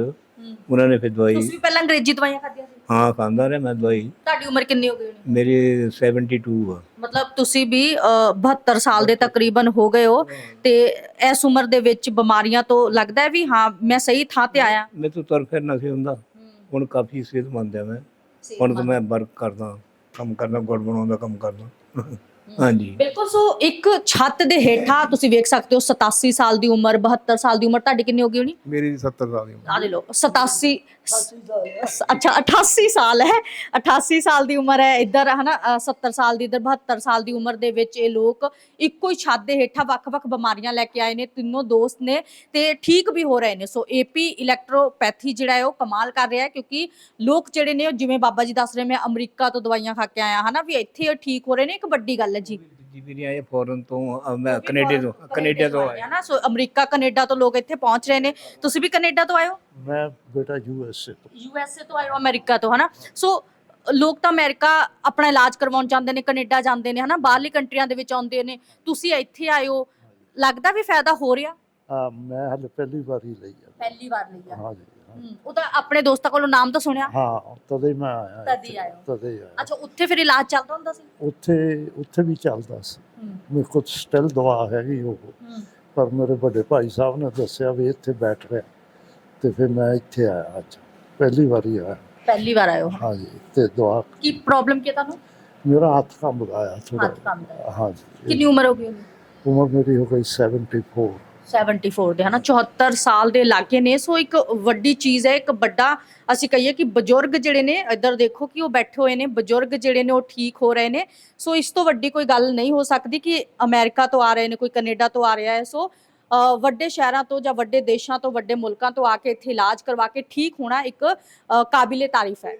ਉਹਨਾਂ ਨੇ ਫਿਰ ਦਵਾਈ ਤੁਸੀਂ ਵੀ ਪਹਿਲਾਂ ਅੰਗਰੇਜ਼ੀ ਦਵਾਈਆਂ ਖਾਧੀਆਂ ਸੀ? ਹਾਂ ਖਾਂਦਾ ਰਿਹਾ ਮੈਂ ਦਵਾਈ। ਤੁਹਾਡੀ ਉਮਰ ਕਿੰਨੀ ਹੋ ਗਈ ਹੋਣੀ? ਮੇਰੀ 72 ਆ। ਮਤਲਬ ਤੁਸੀਂ ਵੀ ਅ, 72 ਸਾਲ ਦੇ ਤਕਰੀਬਨ ਹੋ ਗਏ ਹੋ। ਤੇ ਇਸ ਉਮਰ ਦੇ ਵਿੱਚ ਬਿਮਾਰੀਆਂ ਤੋਂ ਲੱਗਦਾ ਹੈ ਵੀ ਹਾਂ ਮੈਂ ਸਹੀ ਥਾਂ ਤੇ ਆਇਆ। ਮੈਂ ਤਾਂ ਤੁਰ ਫਿਰਨਾ ਸੀ ਹੁੰਦਾ। ਹੁਣ ਕਾਫੀ ਸਿਹਤਮੰਦ ਆ ਮੈਂ। ਹੁਣ ਤਾਂ ਮੈਂ ਵਰਕ ਕਰਦਾ ਕੰਮ ਕਰਦਾ ਗੁੜ ਬਣਾਉਂਦਾ ਕੰਮ ਕਰਦਾ। ਹਾਂਜੀ। ਬਿਲਕੁਲ ਸੋ ਇੱਕ ਛੱਤ ਦੇ ਹੇਠਾਂ ਤੁਸੀਂ ਵੇਖ ਸਕਦੇ ਹੋ 87 ਸਾਲ ਦੀ ਉਮਰ 72 ਸਾਲ ਦੀ ਉਮਰ ਤੁਹਾਡੀ ਕਿੰਨੀ ਹੋ ਗਈ ਹੋਣੀ? ਮੇਰੀ 70 ਸਾਲ ਦੀ ਉਮਰ। ਆ ਦੇ ਲੋ 87 ਅੱਛਾ 88 ਸਾਲ ਹੈ। 88 ਸਾਲ ਦੀ ਉਮਰ ਹੈ ਇੱਧਰ ਹਨਾ ਅ, 70 ਸਾਲ ਦੀ ਇੱਧਰ 72 ਸਾਲ ਦੀ ਉਮਰ ਦੇ ਵਿੱਚ ਇਹ ਲੋਕ ਇੱਕੋ ਹੀ ਛੱਤ ਦੇ ਹੇਠਾਂ ਵੱਖ-ਵੱਖ ਬਿਮਾਰੀਆਂ ਲੈ ਕੇ ਆਏ ਨੇ ਤਿੰਨੋਂ ਦੋਸਤ ਨੇ ਤੇ ਠੀਕ ਵੀ ਹੋ ਰਹੇ ਨੇ। ਸੋ ਏਪੀ ਇਲੈਕਟ੍ਰੋਪੈਥੀ ਜਿਹੜਾ ਹੈ ਉਹ ਕਮਾਲ ਕਰ ਰਿਹਾ ਹੈ ਕਿਉਂਕਿ ਲੋਕ ਜਿਹੜੇ ਨੇ ਜਿਵੇਂ ਬਾਬਾ ਜੀ ਦੱਸ ਰਹੇ ਮੈਂ ਅਮਰੀਕਾ ਤੋਂ ਦਵਾਈਆਂ ਖਾ ਕੇ ਆਇਆ ਹਨਾ ਵੀ ਇੱਥੇ ਉਹ ਠੀਕ ਹੋ ਰਹੇ ਨੇ ਇੱਕ ਵੱਡੀ ਗੱਲ ਹੈ ਜੀ। ਜੀ ਵੀ ਆਏ ਫੋਰਨ ਤੋਂ ਅਹ ਮੈਂ ਕੈਨੇਡਾ ਤੋਂ ਕੈਨੇਡਾ ਤੋਂ ਆਇਆ ਨਾ ਸੋ ਅਮਰੀਕਾ ਕੈਨੇਡਾ ਤੋਂ ਲੋਕ ਇੱਥੇ ਪਹੁੰਚ ਰਹੇ ਨੇ। ਤੁਸੀਂ ਵੀ ਕੈਨੇਡਾ ਤੋਂ ਆਏ ਹੋ? ਮੈਂ ਬੇਟਾ ਯੂਐਸਏ ਤੋਂ। ਯੂਐਸਏ ਤੋਂ ਆਏ ਹੋ ਅਮਰੀਕਾ ਤੋਂ ਹਨਾ? ਸੋ ਲੋਕ ਤਾਂ ਅਮਰੀਕਾ ਆਪਣਾ ਇਲਾਜ ਕਰਵਾਉਣ ਜਾਂਦੇ ਨੇ ਕੈਨੇਡਾ ਜਾਂਦੇ ਨੇ ਹਨਾ? ਬਾਹਰਲੀ ਕੰਟਰੀਆਂ ਦੇ ਵਿੱਚ ਆਉਂਦੇ ਨੇ। ਤੁਸੀਂ ਇੱਥੇ ਆਏ ਹੋ। ਲੱਗਦਾ ਵੀ ਫਾਇਦਾ ਹੋ ਰਿਹਾ? ਆ ਮੈਂ ਹਲੇ ਪਹਿਲੀ ਵਾਰੀ ਲਈ ਆ। ਪਹਿਲੀ ਵਾਰ ਲਈ ਆ। ਹਾਂਜੀ ਹਾਂ। ਹੂੰ, ਉਹ ਤਾਂ ਆਪਣੇ ਦੋਸਤਾਂ ਕੋਲੋਂ ਨਾਮ ਤਾਂ ਸੁਣਿਆ। ਹਾਂ ਤਦੇ ਹੀ ਮੈਂ ਆਇਆ ਤਦ ਹੀ ਇੱਥੇ, ਆਏ ਹੋ। ਤਦੇ ਹੀ ਆਇਆ। ਅੱਛਾ ਉੱਥੇ ਫਿਰ ਇਲਾਜ ਚੱਲਦਾ ਹੁੰਦਾ ਸੀ? ਉੱਥੇ ਉੱਥੇ ਵੀ ਚੱਲਦਾ ਸੀ। ਹੂੰ, ਮੇਰੇ ਕੋਲ ਸਟਿਲ ਦਵਾ ਹੈਗੀ ਉਹ। ਹੂੰ, ਪਰ ਮੇਰੇ ਵੱਡੇ ਭਾਈ ਸਾਹਿਬ ਨੇ ਦੱਸਿਆ ਵੀ ਇੱਥੇ ਬੈਠ ਰਿਹਾ। ਤੇ ਫਿਰ ਮੈਂ ਇੱਥੇ ਆਇਆ ਅੱਜ। ਪਹਿਲੀ ਵਾਰੀ ਆਇਆ। ਪਹਿਲੀ ਵਾਰ ਆਏ ਹੋ। ਹਾਂਜੀ ਤੇ ਦਵਾ ਕੀ ਪ੍ਰੋਬਲਮ ਕੀ ਹੈ ਤੁਹਾਨੂੰ? ਮੇਰਾ ਹੱਥ ਕੰਬ ਗਿਆ ਥੋੜਾ ਹੱਥ ਕੰਮ ਦਾ। ਹਾਂਜੀ। ਕਿੰਨੀ ਉਮਰ ਹੋ ਗਈ ਉਹਨੂੰ ਉਮਰ ਮੇਰੀ ਹੋ ਗਈ 74 74 ਦੇ ਹਨਾ? 74 ਸਾਲ ਦੇ ਲਾਗੇ ਨੇ। ਸੋ ਇੱਕ ਵੱਡੀ ਚੀਜ਼ ਹੈ ਇੱਕ ਵੱਡਾ ਅਸੀਂ ਕਹੀਏ ਕਿ ਬਜ਼ੁਰਗ ਜਿਹੜੇ ਨੇ ਇੱਧਰ ਦੇਖੋ ਕਿ ਉਹ ਬੈਠੇ ਹੋਏ ਨੇ ਬਜ਼ੁਰਗ ਜਿਹੜੇ ਨੇ ਉਹ ਠੀਕ ਹੋ ਰਹੇ ਨੇ। ਸੋ ਇਸ ਤੋਂ ਵੱਡੀ ਕੋਈ ਗੱਲ ਨਹੀਂ ਹੋ ਸਕਦੀ ਕਿ ਅਮਰੀਕਾ ਤੋਂ ਆ ਰਹੇ ਨੇ ਕੋਈ ਕੈਨੇਡਾ ਤੋਂ ਆ ਰਿਹਾ ਹੈ। ਸੋ ਵੱਡੇ ਸ਼ਹਿਰਾਂ ਤੋਂ ਜਾਂ ਵੱਡੇ ਦੇਸ਼ਾਂ ਤੋਂ ਵੱਡੇ ਮੁਲਕਾਂ ਤੋਂ ਆ ਕੇ ਇੱਥੇ ਇਲਾਜ ਕਰਵਾ ਕੇ ਠੀਕ ਹੋਣਾ ਇੱਕ ਅ, ਕਾਬਿਲੇ ਤਾਰੀਫ ਹੈ।